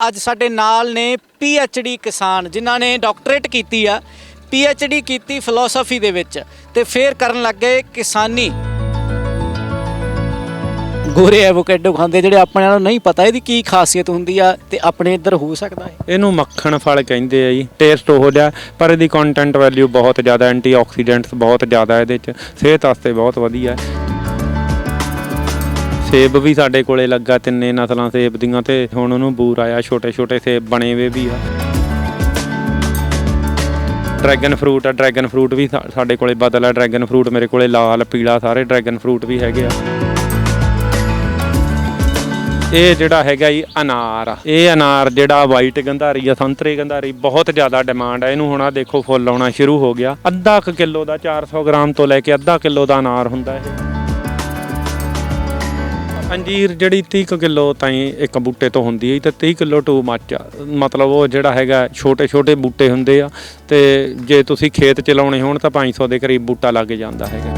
ਅੱਜ ਸਾਡੇ ਨਾਲ ਨੇ ਡੀ ਕਿਸਾਨ, ਜਿਨ੍ਹਾਂ ਨੇ ਡਾਕਟਰੇਟ ਕੀਤੀ ਆ। ਡੀ ਕੀਤੀ ਫਿਲਾਸਫੀ ਦੇ ਵਿੱਚ ਤੇ ਫੇਰ ਕਰਨ ਲੱਗੇ ਕਿਸਾਨੀ। ਗੋਰੇ ਐਵੋਕੈਡੋ ਖਾਂਦੇ, ਜਿਹੜੇ ਆਪਣੇ ਨੂੰ ਨਹੀਂ ਪਤਾ ਇਹਦੀ ਕੀ ਖਾਸੀਅਤ ਹੁੰਦੀ ਆ ਤੇ ਆਪਣੇ ਇੱਧਰ ਹੋ ਸਕਦਾ ਹੈ। ਇਹਨੂੰ ਮੱਖਣ ਫਲ ਕਹਿੰਦੇ ਆ ਜੀ ਟੇਸਟ ਉਹ ਜਿਹਾ, ਪਰ ਇਹਦੀ ਕੰਟੈਂਟ ਵੈਲਿਊ ਬਹੁਤ ਜ਼ਿਆਦਾ ਐਂਟੀਆਕਸੀਡੈਂਟਸ ਬਹੁਤ ਜ਼ਿਆਦਾ ਇਹਦੇ ਚ, ਸਿਹਤ ਵਾਸਤੇ ਬਹੁਤ ਵਧੀਆ। ਹੈ ਸੇਬ ਵੀ ਸਾਡੇ ਕੋਲੇ ਲੱਗਾ ਤਿੰਨੇ ਨਸਲਾਂ ਸੇਬ ਦੀਆਂ ਤੇ ਹੁਣ ਉਹਨੂੰ ਬੂਰ ਆਇਆ ਛੋਟੇ ਛੋਟੇ ਸੇਬ ਬਣੇ ਵੇ ਵੀ ਆ। ਡਰੈਗਨ ਫਰੂਟ ਆ, ਡਰੈਗਨ ਫਰੂਟ ਵੀ ਸਾਡੇ ਕੋਲੇ ਬਦਲ ਆ, ਡਰੈਗਨ ਫਰੂਟ ਮੇਰੇ ਕੋਲੇ ਲਾਲ, ਪੀਲਾ ਸਾਰੇ ਡਰੈਗਨ ਫਰੂਟ ਵੀ ਹੈਗੇ ਆ। ਇਹ ਜਿਹੜਾ ਹੈਗਾ ਜੀ ਅਨਾਰ ਆ। ਇਹ ਅਨਾਰ ਜਿਹੜਾ ਵਾਈਟ ਗੰਧਾਰੀ ਆ, ਸੰਤਰੇ ਗੰਧਾਰੀ, ਬਹੁਤ ਜ਼ਿਆਦਾ ਡਿਮਾਂਡ ਆ। ਇਹਨੂੰ ਹੁਣ ਆ ਦੇਖੋ, ਫੁੱਲ ਆਉਣਾ ਸ਼ੁਰੂ ਹੋ ਗਿਆ। ਅੱਧਾ ਕੁ ਕਿਲੋ ਦਾ 400 ਗ੍ਰਾਮ ਤੋਂ ਲੈ ਕੇ ਅੱਧਾ ਕਿਲੋ ਦਾ ਅਨਾਰ ਹੁੰਦਾ ਇਹ। ਅੰਜੀਰ ਜਿਹੜੀ 30 ਕੁ ਕਿਲੋ ਤਾਈ ਇੱਕ ਬੂਟੇ ਤੋਂ ਹੁੰਦੀ ਹੈ ਤੇ 30 ਕਿਲੋ ਟੂ ਮੱਚ ਮਤਲਬ ਉਹ ਜਿਹੜਾ ਹੈਗਾ ਛੋਟੇ ਛੋਟੇ ਬੂਟੇ ਹੁੰਦੇ ਆ, ਤੇ ਜੇ ਤੁਸੀਂ ਖੇਤ ਚ ਲਾਉਣੇ ਹੋਣ ਤਾਂ 500 ਦੇ ਕਰੀਬ ਬੂਟਾ ਲੱਗ ਜਾਂਦਾ ਹੈਗਾ।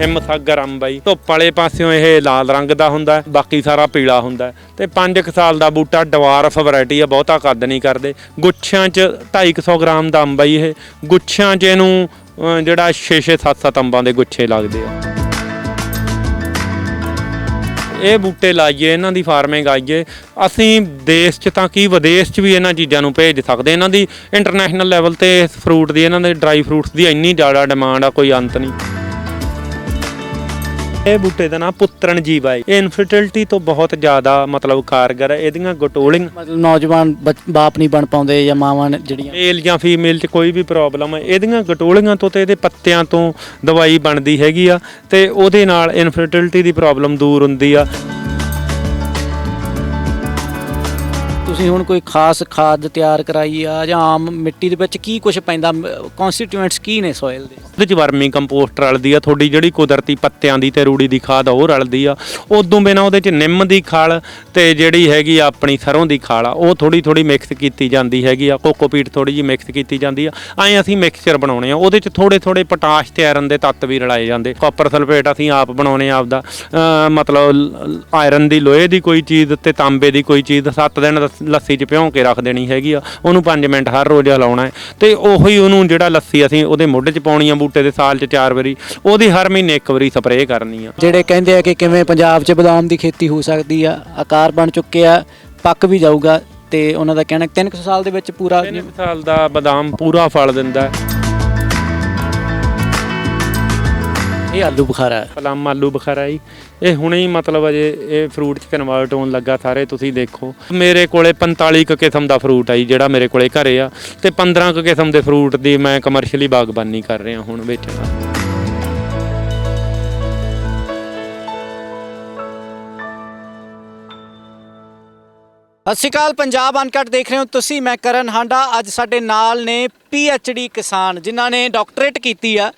ਹਿੰਮਸਾਗਰ ਅੰਬ ਆ ਧੁੱਪ ਵਾਲੇ ਪਾਸਿਓਂ ਇਹ ਲਾਲ ਰੰਗ ਦਾ ਹੁੰਦਾ ਬਾਕੀ ਸਾਰਾ ਪੀਲਾ ਹੁੰਦਾ ਹੈ। ਤੇ 5 ਸਾਲ ਦਾ ਬੂਟਾ ਡਵਾਰਫ ਵੈਰਾਈਟੀ ਆ, ਬਹੁਤਾ ਕੱਦ ਨਹੀਂ ਕਰਦੇ। ਗੁੱਛਿਆਂ 'ਚ 250 ਗ੍ਰਾਮ ਦਾ ਅੰਬ ਆ ਇਹ। ਗੁੱਛਿਆਂ 'ਚ ਇਹਨੂੰ ਜਿਹੜਾ 6-6 7-7 ਅੰਬਾਂ ਦੇ ਗੁੱਛੇ ਲੱਗਦੇ ਆ। ਇਹ ਬੂਟੇ ਲਾਈਏ, ਇਹਨਾਂ ਦੀ ਫਾਰਮਿੰਗ ਆਈਏ, ਅਸੀਂ ਦੇਸ਼ 'ਚ ਤਾਂ ਕੀ ਵਿਦੇਸ਼ 'ਚ ਵੀ ਇਹਨਾਂ ਚੀਜ਼ਾਂ ਨੂੰ ਭੇਜ ਸਕਦੇ। ਇਹਨਾਂ ਦੀ ਇੰਟਰਨੈਸ਼ਨਲ ਲੈਵਲ ਤੇ ਇਸ ਫਰੂਟ ਦੀ, ਇਹਨਾਂ ਦੇ ਡਰਾਈ ਫਰੂਟਸ ਦੀ ਇੰਨੀ ਜ਼ਿਆਦਾ ਡਿਮਾਂਡ ਆ, ਕੋਈ ਅੰਤ ਨਹੀਂ। ਇਹ ਬੂਟੇ ਦਾ ਨਾਮ ਪੁੱਤਰਨ ਜੀਵਾ ਹੈ ਇਹ। ਇਨਫਰਟੀਲਿਟੀ ਤੋਂ ਬਹੁਤ ਜ਼ਿਆਦਾ ਮਤਲਬ ਕਾਰਗਰ ਹੈ ਇਹਦੀਆਂ ਗਟੋਲਿੰਗ। ਮਤਲਬ ਨੌਜਵਾਨ ਬੱਚ- ਬਾਪ ਨਹੀਂ ਬਣ ਪਾਉਂਦੇ ਜਾਂ ਮਾਵਾਂ ਨੇ ਜਿਹੜੀਆਂ। ਮੇਲ ਜਾਂ ਫੀਮੇਲ 'ਚ ਕੋਈ ਵੀ ਪ੍ਰੋਬਲਮ ਹੈ ਇਹਦੀਆਂ ਗਟੋਲੀਆਂ ਤੋਂ ਤੇ ਇਹਦੇ ਪੱਤਿਆਂ ਤੋਂ ਦਵਾਈ ਬਣਦੀ ਹੈਗੀ ਆ ਤੇ ਉਹਦੇ ਨਾਲ ਇਨਫਰਟੀਲਿਟੀ ਦੀ ਪ੍ਰੋਬਲਮ ਦੂਰ ਹੁੰਦੀ ਆ। ਤੁਸੀਂ ਹੁਣ ਕੋਈ ਖਾਸ ਖਾਦ ਤਿਆਰ ਕਰਾਈ ਆ ਜਾਂ ਆਮ ਮਿੱਟੀ ਦੇ ਵਿੱਚ ਕੀ ਕੁਝ ਪੈਂਦਾ? ਕਨਸਟੀਟਿਊਐਂਟਸ ਕੀ ਨੇ ਸੋਇਲ ਦੇ? ਉਹਦੇ ਚ ਵਰਮੀ ਕੰਪੋਸਟ ਰਲਦੀ ਆ, ਤੁਹਾਡੀ ਜਿਹੜੀ ਕੁਦਰਤੀ ਪੱਤਿਆਂ ਦੀ ਤੇ ਰੂੜੀ ਦੀ ਖਾਦ ਆ, ਉਹ ਰਲਦੀ ਆ। ਉਦੋਂ ਬਿਨਾ ਉਹਦੇ ਚ ਨਿੰਮ ਦੀ ਖਾਲ ਤੇ ਜਿਹੜੀ ਹੈਗੀ ਆ ਆਪਣੀ ਸਰੋਂ ਦੀ ਖਾਲ ਆ, ਉਹ ਥੋੜੀ ਥੋੜੀ ਮਿਕਸ ਕੀਤੀ ਜਾਂਦੀ ਹੈਗੀ ਆ। ਕੋਕੋਪੀਟ ਥੋੜੀ ਜੀ ਮਿਕਸ ਕੀਤੀ ਜਾਂਦੀ ਆ। ਐਂ ਅਸੀਂ ਮਿਕਸਚਰ ਬਣਾਉਣੇ ਆ। ਉਹਦੇ ਚ ਥੋੜੇ ਥੋੜੇ ਪੋਟਾਸ਼ ਤੇ ਆਇਰਨ ਦੇ ਤੱਤ ਵੀ ਰਲਾਏ ਜਾਂਦੇ। ਕਾਪਰ ਸਲਫੇਟ ਅਸੀਂ ਆਪ ਬਣਾਉਣੇ ਆ ਆਪਦਾ। ਮਤਲਬ ਆਇਰਨ ਦੀ ਲੋਹੇ ਦੀ ਕੋਈ ਚੀਜ਼ ਤੇ ਤਾਂਬੇ ਦੀ ਕੋਈ ਚੀਜ਼ 7 ਦਿਨ ਲੱਸ- ਚ ਭਿਉਂ ਕੇ ਰੱਖ ਦੇਣੀ ਹੈਗੀ ਆ ਉਹਨੂੰ 5 ਮਿੰਟ ਹਰ ਰੋਜ਼ ਹਿਲਾਉਣਾ ਹੈ। ਤੇ ਉਹੀ ਉਹਨੂੰ ਜਿਹੜਾ ਲੱਸੀ ਅਸੀਂ ਉਹਦੇ ਮੁੱਢ 'ਚ ਪਾਉਣੀ ਆ ਬੂਟੇ ਦੇ ਸਾਲ 'ਚ ਚਾਰ ਵਾਰੀ ਉਹਦੀ ਹਰ ਮਹੀਨੇ ਇੱਕ ਵਾਰੀ ਸਪਰੇਅ ਕਰਨੀ ਆ। ਜਿਹੜੇ ਕਹਿੰਦੇ ਆ ਕਿ ਕਿਵੇਂ ਪੰਜਾਬ 'ਚ ਬਦਾਮ ਦੀ ਖੇਤੀ ਹੋ ਸਕਦੀ ਆ ਆਕਾਰ ਬਣ ਚੁੱਕੇ ਆ ਪੱਕ ਵੀ ਜਾਊਗਾ ਤੇ ਉਹਨਾਂ ਦਾ ਕਹਿਣਾ 3 ਸਾਲ ਦੇ ਵਿੱਚ ਪੂਰਾ ਤਿੰਨ ਕੁ ਸਾਲ ਦਾ ਬਦਾਮ ਪੂਰਾ ਫਲ ਦਿੰਦਾ ਹੈ। ਇਹ ਆਲੂ ਬੁਖਾਰਾ ਹੈ। ਪਲਮ ਆਲੂ ਬੁਖਾਰਾ ਜੀ। ਇਹ ਹੁਣੇ ਹੀ ਮਤਲਬ ਅਜੇ ਇਹ ਫਰੂਟ 'ਚ ਕਨਵਰਟ ਹੋਣ ਲੱਗਾ ਸਾਰੇ, ਤੁਸੀਂ ਦੇਖੋ। ਮੇਰੇ ਕੋਲੇ 45 ਕੁ ਕਿਸਮ ਦਾ ਫਰੂਟ ਆ ਜੀ, ਜਿਹੜਾ ਮੇਰੇ ਕੋਲੇ ਘਰੇ ਆ। ਤੇ 15 ਕੁ ਕਿਸਮ ਦੇ ਫਰੂਟ ਦੀ ਮੈਂ ਕਮਰਸ਼ੀਅਲੀ ਬਾਗਬਾਨੀ ਕਰ ਰਿਹਾ ਹੁਣ ਵੇਚਣਾ। ਸਤਿ ਸ਼੍ਰੀ ਅਕਾਲ, ਪੰਜਾਬ ਅਨਕਟ ਦੇਖ ਰਹੇ ਹੋ ਤੁਸੀਂ, ਮੈਂ ਕਰਨ ਹਾਂਡਾ। ਅੱਜ ਸਾਡੇ ਨਾਲ ਨੇ ਪੀ ਐਚ ਡੀ ਕਿਸਾਨ, ਜਿਨ੍ਹਾਂ ਨੇ ਡਾਕਟਰੇਟ ਕੀਤੀ ਆ।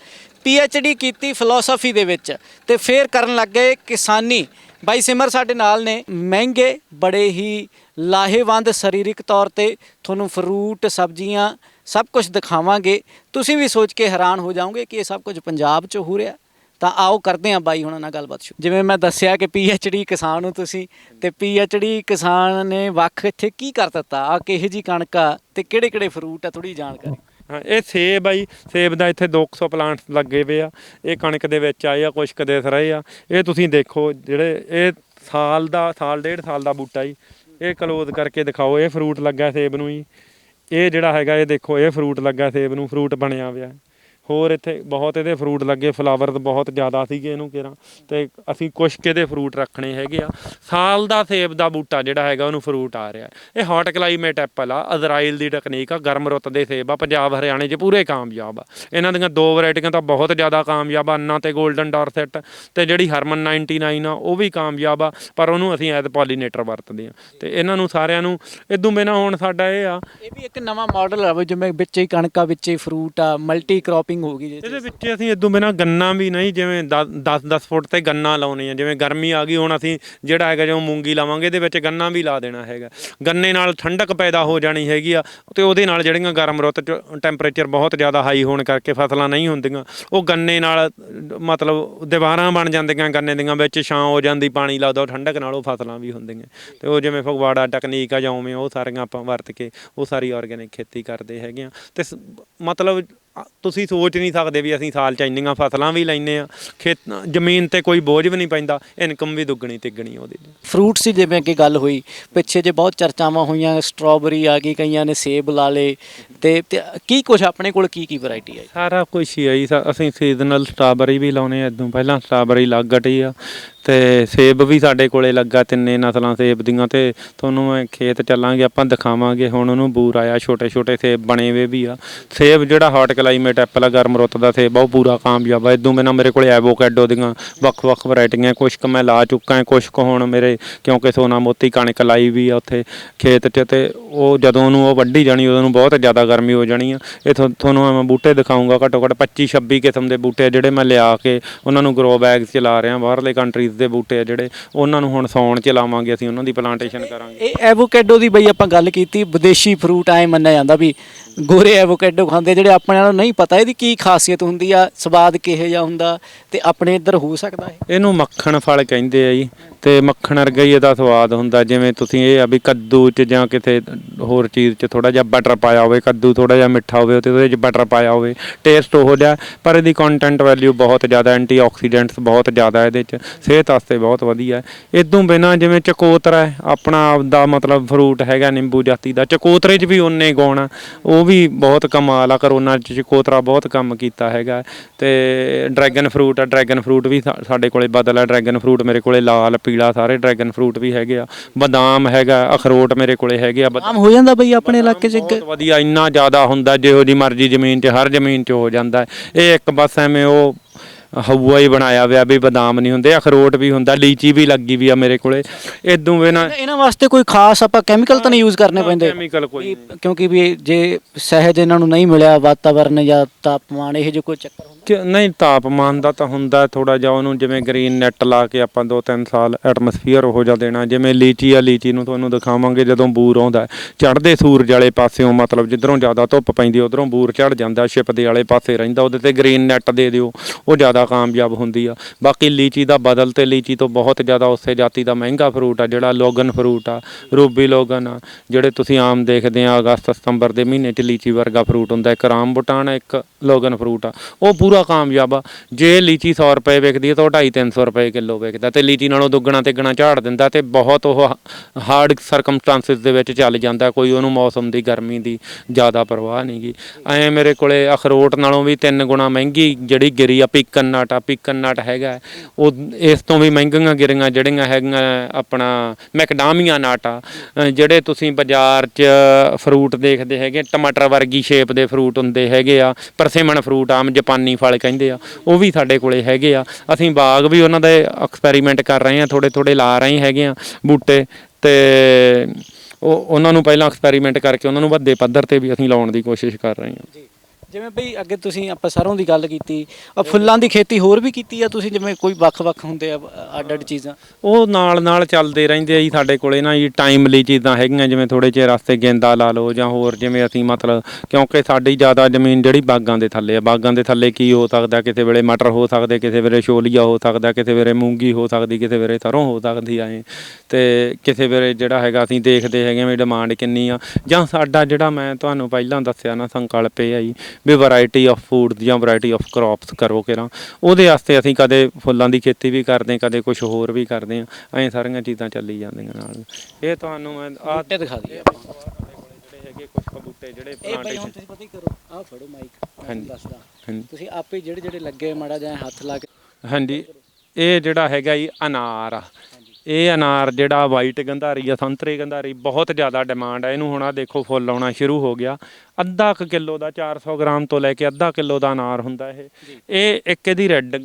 ਡੀ ਕੀਤੀ ਫਿਲਾਸਫੀ ਦੇ ਵਿੱਚ ਤੇ ਫਿਰ ਕਰਨ ਲੱਗੇ ਕਿਸਾਨੀ। ਬਾਈ ਸਿਮਰ ਸਾਡੇ ਨਾਲ ਨੇ, ਮਹਿੰਗੇ, ਬੜੇ ਹੀ ਲਾਹੇਵੰਦ ਸਰੀਰਕ ਤੌਰ ਤੇ ਤੁਹਾਨੂੰ ਫਰੂਟ ਸਬਜ਼ੀਆਂ ਸਭ ਕੁਝ ਦਿਖਾਵਾਂਗੇ। ਤੁਸੀਂ ਵੀ ਸੋਚ ਕੇ ਹੈਰਾਨ ਹੋ ਜਾਓਗੇ ਕਿ ਇਹ ਸਭ ਕੁਝ ਪੰਜਾਬ 'ਚ ਹੋ ਰਿਹਾ। ਤਾਂ ਆਓ ਕਰਦੇ ਹਾਂ ਬਾਈ ਹੁਣਾਂ ਨਾਲ ਗੱਲਬਾਤ ਸ਼ੁਰੂ। ਜਿਵੇਂ ਮੈਂ ਦੱਸਿਆ ਕਿ ਡੀ ਕਿਸਾਨ ਹੋ ਤੁਸੀਂ, ਤੇ ਡੀ ਕਿਸਾਨ ਨੇ ਵੱਖ ਇੱਥੇ ਕੀ ਕਰ ਦਿੱਤਾ? ਆ ਕਿਹੋ ਜੀ ਕਣਕ ਆ ਤੇ ਕਿਹੜੇ ਕਿਹੜੇ ਫਰੂਟ ਆ ਥੋੜੀ ਜਾਣਕਾਰੀ। ਹਾਂ, ਇਹ ਸੇਬ ਆ ਜੀ, ਸੇਬ ਦਾ ਇੱਥੇ 200 ਪਲਾਂਟਸ ਲੱਗੇ ਪਏ ਆ, ਇਹ ਕਣਕ ਦੇ ਵਿੱਚ ਆਏ ਆ ਕੁਛ ਕਦੇ ਰਹੇ ਆ, ਇਹ ਤੁਸੀਂ ਦੇਖੋ ਜਿਹੜੇ, ਇਹ ਸਾਲ ਦਾ, ਸਾਲ ਡੇਢ ਸਾਲ ਦਾ ਬੂਟਾ ਜੀ, ਇਹ ਕਲੋਜ਼ ਕਰਕੇ ਦਿਖਾਓ, ਇਹ ਫਰੂਟ ਲੱਗਾ ਸੇਬ ਨੂੰ ਜੀ, ਇਹ ਜਿਹੜਾ ਹੈਗਾ, ਇਹ ਦੇਖੋ, ਇਹ ਫਰੂਟ ਲੱਗਾ ਸੇਬ ਨੂੰ, ਫਰੂਟ ਬਣਿਆ ਹੋਇਆ। ਹੋਰ ਇੱਥੇ ਬਹੁਤ ਇਹਦੇ ਫਰੂਟ ਲੱਗੇ ਫਲਾਵਰ ਬਹੁਤ ਜ਼ਿਆਦਾ ਸੀਗੇ ਇਹਨੂੰ ਕਿਰਾਂ ਤੇ ਅਸੀਂ ਕੁਛ ਕਿਹਦੇ ਫਰੂਟ ਰੱਖਣੇ ਹੈਗੇ ਆ। ਸਾਲ ਦਾ ਸੇਬ ਦਾ ਬੂਟਾ ਜਿਹੜਾ ਹੈਗਾ ਉਹਨੂੰ ਫਰੂਟ ਆ ਰਿਹਾ। ਇਹ ਹੌਟ ਕਲਾਈਮੇਟ ਐਪਲ ਆ ਅਜ਼ਰਾਈਲ ਦੀ ਟੈਕਨੀਕ ਆ, ਗਰਮ ਰੁੱਤ ਦੇ ਸੇਬ ਆ, ਪੰਜਾਬ, ਹਰਿਆਣੇ 'ਚ ਪੂਰੇ ਕਾਮਯਾਬ ਆ। ਇਹਨਾਂ ਦੀਆਂ ਦੋ ਵੈਰਾਈਟੀਆਂ ਤਾਂ ਬਹੁਤ ਜ਼ਿਆਦਾ ਕਾਮਯਾਬ ਆ, ਅੰਨਾ ਤੇ 골ਡਨ ਡਾਰਸੈਟ ਤੇ ਜਿਹੜੀ ਹਰਮਨ 99 ਆ, ਉਹ ਵੀ ਕਾਮਯਾਬ ਆ, ਪਰ ਉਹਨੂੰ ਅਸੀਂ ਐਜ਼ ਪੋਲੀਨੇਟਰ ਵਰਤਦੇ ਆ। ਤੇ ਇਹਨਾਂ ਨੂੰ ਸਾਰਿਆਂ ਨੂੰ ਇਦੋਂ ਬਿਨਾ ਹੁਣ ਸਾਡਾ ਇਹ ਆ। ਇਹ ਵੀ ਇੱਕ ਨਵਾਂ ਮਾਡਲ ਆ ਜਿਵੇਂ ਵਿੱਚ ਹੀ ਕਣਕਾਂ, ਵਿੱਚ ਹੀ ਫਰੂਟ ਆ ਮਲਟੀ ਕ੍ਰੋਪਿੰਗ ਹੋ ਗਈ ਜੀ ਇਹਦੇ ਵਿੱਚ ਅਸੀਂ ਇਦੋਂ ਬਿਨਾ ਗੰਨਾ ਵੀ ਨਹੀਂ ਜਿਵੇਂ 10 10 ਫੁੱਟ ਤੇ ਗੰਨਾ ਲਾਉਨੇ ਆ ਜਿਵੇਂ ਗਰਮੀ ਆ ਗਈ ਹੁਣ ਅਸੀਂ ਜਿਹੜਾ ਹੈਗਾ ਜਦੋਂ ਮੂੰਗੀ ਲਾਵਾਂਗੇ ਇਹਦੇ ਵਿੱਚ ਗੰਨਾ ਵੀ ਲਾ ਦੇਣਾ ਹੈਗਾ। ਗੰਨੇ ਨਾਲ ਠੰਡਕ ਪੈਦਾ ਹੋ ਜਾਣੀ ਹੈਗੀ ਆ ਤੇ ਉਹਦੇ ਨਾਲ ਜਿਹੜੀਆਂ ਗਰਮ ਰੁੱਤ ਚ ਟੈਂਪਰੇਚਰ ਬਹੁਤ ਜ਼ਿਆਦਾ ਹਾਈ ਹੋਣ ਕਰਕੇ ਫਸਲਾਂ ਨਹੀਂ ਹੁੰਦੀਆਂ। ਉਹ ਗੰਨੇ ਨਾਲ ਮਤਲਬ ਦੀਵਾਰਾਂ ਬਣ ਜਾਂਦੀਆਂ ਗੰਨੇ ਦੀਆਂ ਵਿੱਚ ਛਾਂ ਹੋ ਜਾਂਦੀ ਪਾਣੀ ਲੱਗਦਾ ਉਹ ਠੰਡਕ ਨਾਲ ਉਹ ਫਸਲਾਂ ਵੀ ਹੁੰਦੀਆਂ। ਤੇ ਉਹ ਜਿਵੇਂ ਫਗਵਾੜਾ ਟੈਕਨੀਕ ਆ ਜਾਂ ਉਵੇਂ ਉਹ ਸਾਰੀਆਂ ਆਪਾਂ ਵਰਤ ਕੇ ਉਹ ਸਾਰੀ ਆਰਗੇਨਿਕ ਖੇਤੀ ਕਰਦੇ ਹੈਗੇ ਆ। ਤੇ ਮਤਲਬ ਤੁਸੀਂ ਸੋਚ ਨਹੀਂ ਸਕਦੇ ਵੀ ਅਸੀਂ ਸਾਲ ਚ ਇੰਨੀਆਂ ਫਸਲਾਂ ਵੀ ਲੈਨੇ ਆ ਖੇਤ ਜ਼ਮੀਨ ਤੇ ਕੋਈ ਬੋਝ ਵੀ ਨਹੀਂ ਪੈਂਦਾ ਇਨਕਮ ਵੀ ਦੁੱਗਣੀ ਤਿੱਗਣੀ ਉਹਦੀ। ਫਰੂਟਸ ਦੀ ਜਿਵੇਂ ਕਿ ਗੱਲ ਹੋਈ ਪਿੱਛੇ ਜੇ ਬਹੁਤ ਚਰਚਾਵਾਂ ਹੋਈਆਂ ਸਟ੍ਰਾਬੇਰੀ ਆ ਗਈ ਕਈਆਂ ਨੇ ਸੇਬ ਲਾ ਲਏ ਤੇ ਤੇ ਕੀ ਕੁਝ ਆਪਣੇ ਕੋਲ ਕੀ ਕੀ ਵੈਰਾਈਟੀ ਹੈ ਸਾਰਾ ਕੁਝ ਹੀ ਆ ਜੀ ਅਸੀਂ ਸੀਜ਼ਨਲ ਸਟ੍ਰਾਬੇਰੀ ਵੀ ਲਾਉਨੇ ਆ ਇਦੋਂ ਪਹਿਲਾਂ ਸਟ੍ਰਾਬੇਰੀ ਲੱਗ ਗਟੀ ਆ। ਤੇ ਸੇਬ ਵੀ ਸਾਡੇ ਕੋਲੇ ਲੱਗਾ ਤਿੰਨੇ ਨਸਲਾਂ ਸੇਬ ਦੀਆਂ ਤੇ ਤੁਹਾਨੂੰ ਮੈਂ ਖੇਤ ਚੱਲਾਂਗੇ, ਆਪਾਂ ਦਿਖਾਵਾਂਗੇ। ਹੁਣ ਉਹਨੂੰ ਬੂਰ ਆਇਆ ਛੋਟੇ ਛੋਟੇ ਸੇਬ ਬਣੇ ਵੇ ਵੀ ਆ। ਸੇਬ ਜਿਹੜਾ ਹੌਟ ਕਲਾਈਮੇਟ ਐਪਲ ਆ ਗਰਮ ਰੁੱਤ ਦਾ ਸੇਬ ਆ, ਉਹ ਪੂਰਾ ਕਾਮਯਾਬ ਆ। ਇਦੋਂ ਬਿਨਾਂ ਮੇਰੇ ਕੋਲੇ ਐਵੋਕੈਡੋ ਦੀਆਂ ਵੱਖ-ਵੱਖ ਵੈਰਾਈਟੀਆਂ ਕੁਝ ਕੁ ਮੈਂ ਲਾ ਚੁੱਕਾ ਹਾਂ ਕੁਝ ਕੁ ਹੁਣ ਮੇਰੇ, ਕਿਉਂਕਿ ਸੋਨਾ ਮੋਤੀ ਕਣਕ ਲਾਈ ਵੀ ਆ ਉੱਥੇ ਖੇਤ 'ਚ ਤੇ ਉਹ ਜਦੋਂ ਉਹਨੂੰ ਉਹ ਵੱਢੀ ਜਾਣੀ, ਉਦੋਂ ਨੂੰ ਬਹੁਤ ਜ਼ਿਆਦਾ ਗਰਮੀ ਹੋ ਜਾਣੀ ਆ। ਇਹ ਤੁਹਾ- ਤੁਹਾਨੂੰ ਮੈਂ ਬੂਟੇ ਦਿਖਾਉਂਗਾ ਘੱਟੋ ਘੱਟ 25 26 ਕਿਸਮ ਦੇ ਬੂਟੇ ਆ ਜਿਹੜੇ ਮੈਂ ਲਿਆ ਕੇ ਉਹਨਾਂ ਨੂੰ ਗਰੋ ਬੈਗਸ 'ਚ ਲਾ ਰਿਹਾ, ਬਾਹਰਲੇ ਕੰਟਰੀਜ਼ ਦੇ ਬੂਟੇ ਆ ਜਿਹੜੇ ਉਹਨਾਂ ਨੂੰ ਹੁਣ ਸੌਣ 'ਚ ਲਾਵਾਂਗੇ ਅਸੀਂ ਉਹਨਾਂ ਦੀ ਪਲਾਂਟੇਸ਼ਨ ਕਰਾਂਗੇ। ਇਹ ਐਵੋਕੈਡੋ ਦੀ ਬਈ ਆਪਾਂ ਗੱਲ ਕੀਤੀ ਵਿਦੇਸ਼ੀ ਫਰੂਟ ਐ ਮੰਨਿਆ ਜਾਂਦਾ ਵੀ ਗੋਰੇ ਐਵੋਕੈਡੋ ਖਾਂਦੇ ਜਿਹੜੇ ਆਪਣੇ ਨਾਲੋਂ ਨਹੀਂ ਪਤਾ ਇਹਦੀ ਕੀ ਖਾਸੀਅਤ ਹੁੰਦੀ ਆ ਸਵਾਦ ਕਿਹੋ ਜਿਹਾ ਹੁੰਦਾ ਤੇ ਆਪਣੇ ਇੱਧਰ ਹੋ ਸਕਦਾ ਹੈ ਇਹਨੂੰ ਮੱਖਣ ਫਲ ਕਹਿੰਦੇ ਆ ਜੀ ਤੇ ਮੱਖਣ ਵਰਗਾ ਹੀ ਇਹਦਾ ਸਵਾਦ ਹੁੰਦਾ ਜਿਵੇਂ ਤੁਸੀਂ ਇਹ ਆ ਵੀ ਕੱਦੂ 'ਚ ਜਾਂ ਕਿਤੇ ਹੋਰ ਚੀਜ਼ 'ਚ ਥੋੜਾ ਜਿਹਾ ਬਟਰ ਪਾਇਆ ਹੋਵੇ ਕੱਦੂ ਥੋੜਾ ਜਿਹਾ ਮਿੱਠਾ ਹੋਵੇ ਤੇ ਉਹਦੇ 'ਚ ਬਟਰ ਪਾਇਆ ਹੋਵੇ ਟੇਸਟ ਉਹ ਜਿਹਾ ਪਰ ਇਹਦੀ ਕੰਟੈਂਟ ਵੈਲਿਊ ਬਹੁਤ ਜ਼ਿਆਦਾ ਐਂਟੀਆਕਸੀਡੈਂਟਸ ਬਹੁਤ ਜ਼ਿਆਦਾ ਇਹਦੇ 'ਚ ਸਿਹਤ ਵਾਸਤੇ ਬਹੁਤ ਵਧੀਆ ਇਦੋਂ ਬਿਨਾ ਜਿਵੇਂ ਚਕੋਤਰਾ ਹੈ ਆਪਣਾ ਆਪਦਾ ਮਤਲਬ ਫਰੂਟ ਹੈਗਾ ਨਿੰਬੂ ਜਾਤੀ ਦਾ ਚਕੋਤਰੇ 'ਚ ਵੀ ਉਨੇ ਗੁਣ ਆ। ਉਹ ਵੀ ਬਹੁਤ ਕਮਾਲ ਆ ਕਰੋਨਾ 'ਚ ਚਕੋਤਰਾ ਬਹੁਤ ਕੰਮ ਕੀਤਾ ਹੈਗਾ। ਤੇ ਡਰੈਗਨ ਫਰੂਟ ਆ ਡਰੈਗਨ ਫਰੂਟ ਵੀ ਸਾਡੇ ਕੋਲੇ ਬਦਲ ਹੈ ਡਰੈਗਨ ਫਰੂਟ ਮੇਰੇ ਕੋਲੇ ਲਾਲ ਪੀਲਾ ਸਾਰੇ ਡਰੈਗਨ ਫਰੂਟ ਵੀ ਹੈਗੇ ਆ। ਬਦਾਮ ਹੈਗਾ ਅਖਰੋਟ ਮੇਰੇ ਕੋਲੇ ਹੈਗੇ ਆ। ਬਦਾਮ ਹੋ ਜਾਂਦਾ ਬਈ ਆਪਣੇ ਇਲਾਕੇ 'ਚ ਬਹੁਤ ਵਧੀਆ ਇੰਨਾ ਜ਼ਿਆਦਾ ਹੁੰਦਾ ਜਿਹੋ ਜੀ ਮਰਜ਼ੀ ਜ਼ਮੀਨ 'ਚ ਹਰ ਜ਼ਮੀਨ 'ਚ ਹੋ ਜਾਂਦਾ। ਇਹ ਇੱਕ ਬਸ ਐਵੇਂ ਉਹ ਹਵਾ ਹੀ ਬਣਾਇਆ ਹੋਇਆ ਵੀ ਬਦਾਮ ਨਹੀਂ ਹੁੰਦੇ ਅਖਰੋਟ ਵੀ ਹੁੰਦਾ ਲੀਚੀ ਵੀ ਲੱਗੀ ਵੀ ਆ ਮੇਰੇ ਕੋਲੇ। ਇਦੋਂ ਬਿਨਾ ਇਹਨਾਂ ਵਾਸਤੇ ਕੋਈ ਖਾਸ ਆਪਾਂ ਕੈਮੀਕਲ ਤਾਂ ਨਹੀਂ ਯੂਜ਼ ਕਰਨੇ ਪੈਂਦੇ। ਕੈਮੀਕਲ ਕੋਈ ਵੀ ਕਿਉਂਕਿ ਵੀ ਜੇ ਸਹਿਜ ਇਹਨਾਂ ਨੂੰ ਨਹੀਂ ਮਿਲਿਆ ਵਾਤਾਵਰਨ ਜਾਂ ਤਾਪਮਾਨ ਇਹ ਜੋ ਕੋਈ ਚੱਕਰ ਕਿ ਨਹੀਂ ਤਾਪਮਾਨ ਦਾ ਤਾਂ ਹੁੰਦਾ ਥੋੜਾ ਜਿਹਾ ਉਹਨੂੰ ਜਿਵੇਂ ਗ੍ਰੀਨ ਨੈਟ ਲਾ ਕੇ ਆਪਾਂ 2-3 ਸਾਲ ਐਟਮੋਸਫੀਅਰ ਉਹ ਜਿਹਾ ਦੇਣਾ ਜਿਵੇਂ ਲੀਚੀ ਆ ਲੀਚੀ ਨੂੰ ਤੁਹਾਨੂੰ ਦਿਖਾਵਾਂਗੇ ਜਦੋਂ ਬੂਰ ਆਉਂਦਾ ਚੜ੍ਹਦੇ ਸੂਰਜ ਵਾਲੇ ਪਾਸਿਓਂ ਮਤਲਬ ਜਿੱਧਰੋਂ ਜ਼ਿਆਦਾ ਧੁੱਪ ਪੈਂਦੀ ਉਧਰੋਂ ਬੂਰ ਚੜ ਜਾਂਦਾ ਛਿਪ ਦੇ ਵਾਲੇ ਪਾਸੇ ਰਹਿੰਦਾ ਉਹਦੇ ਤੇ ਗ੍ਰੀਨ ਨੈਟ ਦੇ ਦਿਓ ਉਹ ਜ਼ਿਆਦਾ ਕਾਮਯਾਬ ਹੁੰਦੀ ਆ। ਬਾਕੀ ਲੀਚੀ ਦਾ ਬਦਲ ਤੇ ਲੀਚੀ ਤੋਂ ਬਹੁਤ ਜ਼ਿਆਦਾ ਉਸੇ ਜਾਤੀ ਦਾ ਮਹਿੰਗਾ ਫਰੂਟ ਆ ਜਿਹੜਾ ਲੋਗਨ ਫਰੂਟ ਆ ਰੂਬੀ ਲੋਗਨ ਆ ਜਿਹੜੇ ਤੁਸੀਂ ਆਮ ਦੇਖਦੇ ਆ ਅਗਸਤ ਸਤੰਬਰ ਦੇ ਮਹੀਨੇ 'ਚ ਲੀਚੀ ਵਰਗਾ ਫਰੂਟ ਹੁੰਦਾ ਇੱਕ ਰਾਮ ਬੁਟਾਨ ਆ, ਇੱਕ ਲੋਗਨ ਫਰੂਟ ਆ ਉਹ ਪੂਰਾ ਪੂਰਾ ਕਾਮਯਾਬ ਆ। ਜੇ ਲੀਚੀ 100 ਰੁਪਏ ਵਿਕਦੀ ਹੈ ਤਾਂ ਉਹ 2.5 300 ਰੁਪਏ ਕਿਲੋ ਵਿਕਦਾ ਤੇ ਲੀਚੀ ਨਾਲੋਂ ਦੁੱਗਣਾ ਤਿੱਗਣਾ ਝਾੜ ਦਿੰਦਾ ਤੇ ਬਹੁਤ ਉਹ ਹਾਰਡ ਸਰਕਮਸਟੈਂਸਸ ਦੇ ਵਿੱਚ ਚੱਲ ਜਾਂਦਾ, ਕੋਈ ਉਹਨੂੰ ਮੌਸਮ ਦੀ ਗਰਮੀ ਦੀ ਜ਼ਿਆਦਾ ਪਰਵਾਹ ਨਹੀਂਗੀ ਐ ਮੇਰੇ ਕੋਲੇ ਅਖਰੋਟ ਨਾਲੋਂ ਵੀ ਤਿੰਨ ਗੁਣਾ ਮਹਿੰਗੀ ਜਿਹੜੀ ਗਿਰੀ ਆ ਪੀਕਨ ਨਟ ਆ ਪੀਕਨ ਨਟ ਹੈਗਾ। ਉਹ, ਇਸ ਤੋਂ ਵੀ ਮਹਿੰਗੀਆਂ ਗਿਰੀਆਂ ਜਿਹੜੀਆਂ ਹੈਗੀਆਂ ਆਪਣਾ ਮੈਕਡਾਮੀਆ ਨਾਟ ਆ ਜਿਹੜੇ ਤੁਸੀਂ ਬਾਜ਼ਾਰ 'ਚ ਫਰੂਟ ਦੇਖਦੇ ਹੈਗੇ, ਟਮਾਟਰ ਵਰਗੀ ਸ਼ੇਪ ਦੇ ਫਰੂਟ ਹੁੰਦੇ ਹੈਗੇ ਆ, ਪਰਸਿਮਨ ਫਰੂਟ ਆਮ ਜਾਪਾਨੀ ਫਲ ਕਹਿੰਦੇ ਆ, ਉਹ ਵੀ ਸਾਡੇ ਕੋਲੇ ਹੈਗੇ ਆ। ਅਸੀਂ ਬਾਗ ਵੀ ਉਹਨਾਂ ਦੇ ਐਕਸਪੈਰੀਮੈਂਟ ਕਰ ਰਹੇ ਆ ਥੋੜੇ ਥੋੜੇ ਲਾ ਰਹੇ ਹੈਗੇ ਆ ਬੂਟੇ ਤੇ ਉਹ, ਉਹਨਾਂ ਨੂੰ ਪਹਿਲਾਂ ਐਕਸਪੈਰੀਮੈਂਟ ਕਰਕੇ ਉਹਨਾਂ ਨੂੰ ਵੱਡੇ ਪੱਧਰ ਤੇ ਵੀ ਅਸੀਂ ਲਾਉਣ ਦੀ ਕੋਸ਼ਿਸ਼ ਕਰ ਰਹੇ ਹਾਂ ਜਿਵੇਂ ਬਈ ਅੱਗੇ ਤੁਸੀਂ ਆਪਾਂ ਸਰੋਂ ਦੀ ਗੱਲ ਕੀਤੀ ਆ ਫੁੱਲਾਂ ਦੀ ਖੇਤੀ ਹੋਰ ਵੀ ਕੀਤੀ ਆ ਤੁਸੀਂ, ਜਿਵੇਂ ਕੋਈ ਵੱਖ-ਵੱਖ ਹੁੰਦੇ ਆ ਅੱਡ ਅੱਡ ਚੀਜ਼ਾਂ? ਉਹ ਨਾਲ ਨਾਲ ਚੱਲਦੇ ਰਹਿੰਦੇ ਆ ਜੀ ਸਾਡੇ ਕੋਲੇ ਨਾ ਜੀ ਟਾਈਮਲੀ ਚੀਜ਼ਾਂ ਹੈਗੀਆਂ, ਜਿਵੇਂ ਥੋੜੇ ਚਿਰ ਵਾਸਤੇ ਗੇਂਦਾ ਲਾ ਲਓ ਜਾਂ ਹੋਰ ਜਿਵੇਂ ਅਸੀਂ ਮਤਲਬ, ਕਿਉਂਕਿ ਸਾਡੀ ਜ਼ਿਆਦਾ ਜ਼ਮੀਨ ਜਿਹੜੀ ਬਾਗਾਂ ਦੇ ਥੱਲੇ ਆ, ਬਾਗਾਂ ਦੇ ਥੱਲੇ ਕੀ ਹੋ ਸਕਦਾ, ਕਿਸੇ ਵੇਲੇ ਮਟਰ ਹੋ ਸਕਦੇ, ਕਿਸੇ ਵੇਲੇ ਛੋਲੀਆ ਹੋ ਸਕਦਾ, ਕਿਸੇ ਵੇਲੇ ਮੂੰਗੀ ਹੋ ਸਕਦੀ, ਕਿਸੇ ਵੇਲੇ ਸਰੋਂ ਹੋ ਸਕਦੀ ਆ ਐਂ ਤੇ ਕਿਸੇ ਵੇਲੇ ਜਿਹੜਾ ਹੈਗਾ ਅਸੀਂ ਦੇਖਦੇ ਹੈਗੇ ਵੀ ਡਿਮਾਂਡ ਕਿੰਨੀ ਆ, ਜਾਂ ਸਾਡਾ ਜਿਹੜਾ ਮੈਂ ਤੁਹਾਨੂੰ ਪਹਿਲਾਂ ਦੱਸਿਆ ਨਾ ਸੰਕਲਪ ਇਹ ਆ ਜੀ ਵੀ ਵੈਰਾਈਟੀ ਆਫ ਫੂਡ ਜਾਂ ਵੈਰਾਈਟੀ ਆਫ ਕ੍ਰੌਪਸ ਕਰੋ ਕਿਰਾਂ। ਉਹਦੇ ਵਾਸਤੇ ਅਸੀਂ ਕਦੇ ਫੁੱਲਾਂ ਦੀ ਖੇਤੀ ਵੀ ਕਰਦੇ ਕਦੇ ਕੁਝ ਹੋਰ ਵੀ ਕਰਦੇ ਆ ਐਂ ਸਾਰੀਆਂ ਚੀਜ਼ਾਂ ਚੱਲੀ ਜਾਂਦੀਆਂ ਨਾਲ। ਇਹ ਤੁਹਾਨੂੰ ਮੈਂ ਆਹ ਬੂਟੇ ਦਿਖਾ ਦਈਏ। ਹੈਗੇ ਕੁਝ ਬੂਟੇ ਜਿਹੜੇ ਪਲਾਂਟੇਸ਼ਨ ਤੁਸੀਂ ਪਤਾ ਹੀ ਕਰੋ ਆਹ ਫੜੋ ਮਾਈਕ ਹਾਂਜੀ। ਦੱਸਦਾ। ਤੁਸੀਂ ਆਪੇ ਜਿਹੜੇ ਜਿਹੜੇ ਲੱਗੇ ਮਾੜਾ ਜਿਹਾ ਹੱਥ ਲਾ ਕੇ ਹਾਂਜੀ ਇਹ ਜਿਹੜਾ ਹੈਗਾ ਜੀ ਅਨਾਰ ਆ। ਇਹ ਅਨਾਰ ਜਿਹੜਾ ਵਾਈਟ ਗੰਧਾਰੀ ਆ ਸੰਤਰੇ ਗੰਧਾਰੀ ਬਹੁਤ ਜ਼ਿਆਦਾ ਡਿਮਾਂਡ ਆ। ਇਹਨੂੰ ਹੁਣ ਆ ਦੇਖੋ ਫੁੱਲ ਆਉਣਾ ਸ਼ੁਰੂ ਹੋ ਗਿਆ। ਅੱਧਾ ਕੁ ਕਿਲੋ ਦਾ 400 ਗ੍ਰਾਮ ਤੋਂ ਲੈ ਕੇ ਅੱਧਾ ਕਿਲੋ ਦਾ ਅਨਾਰ ਹੁੰਦਾ ਇਹ। ਇਹ ਇੱਕ ਇਹਦੀ ਰੈੱਡ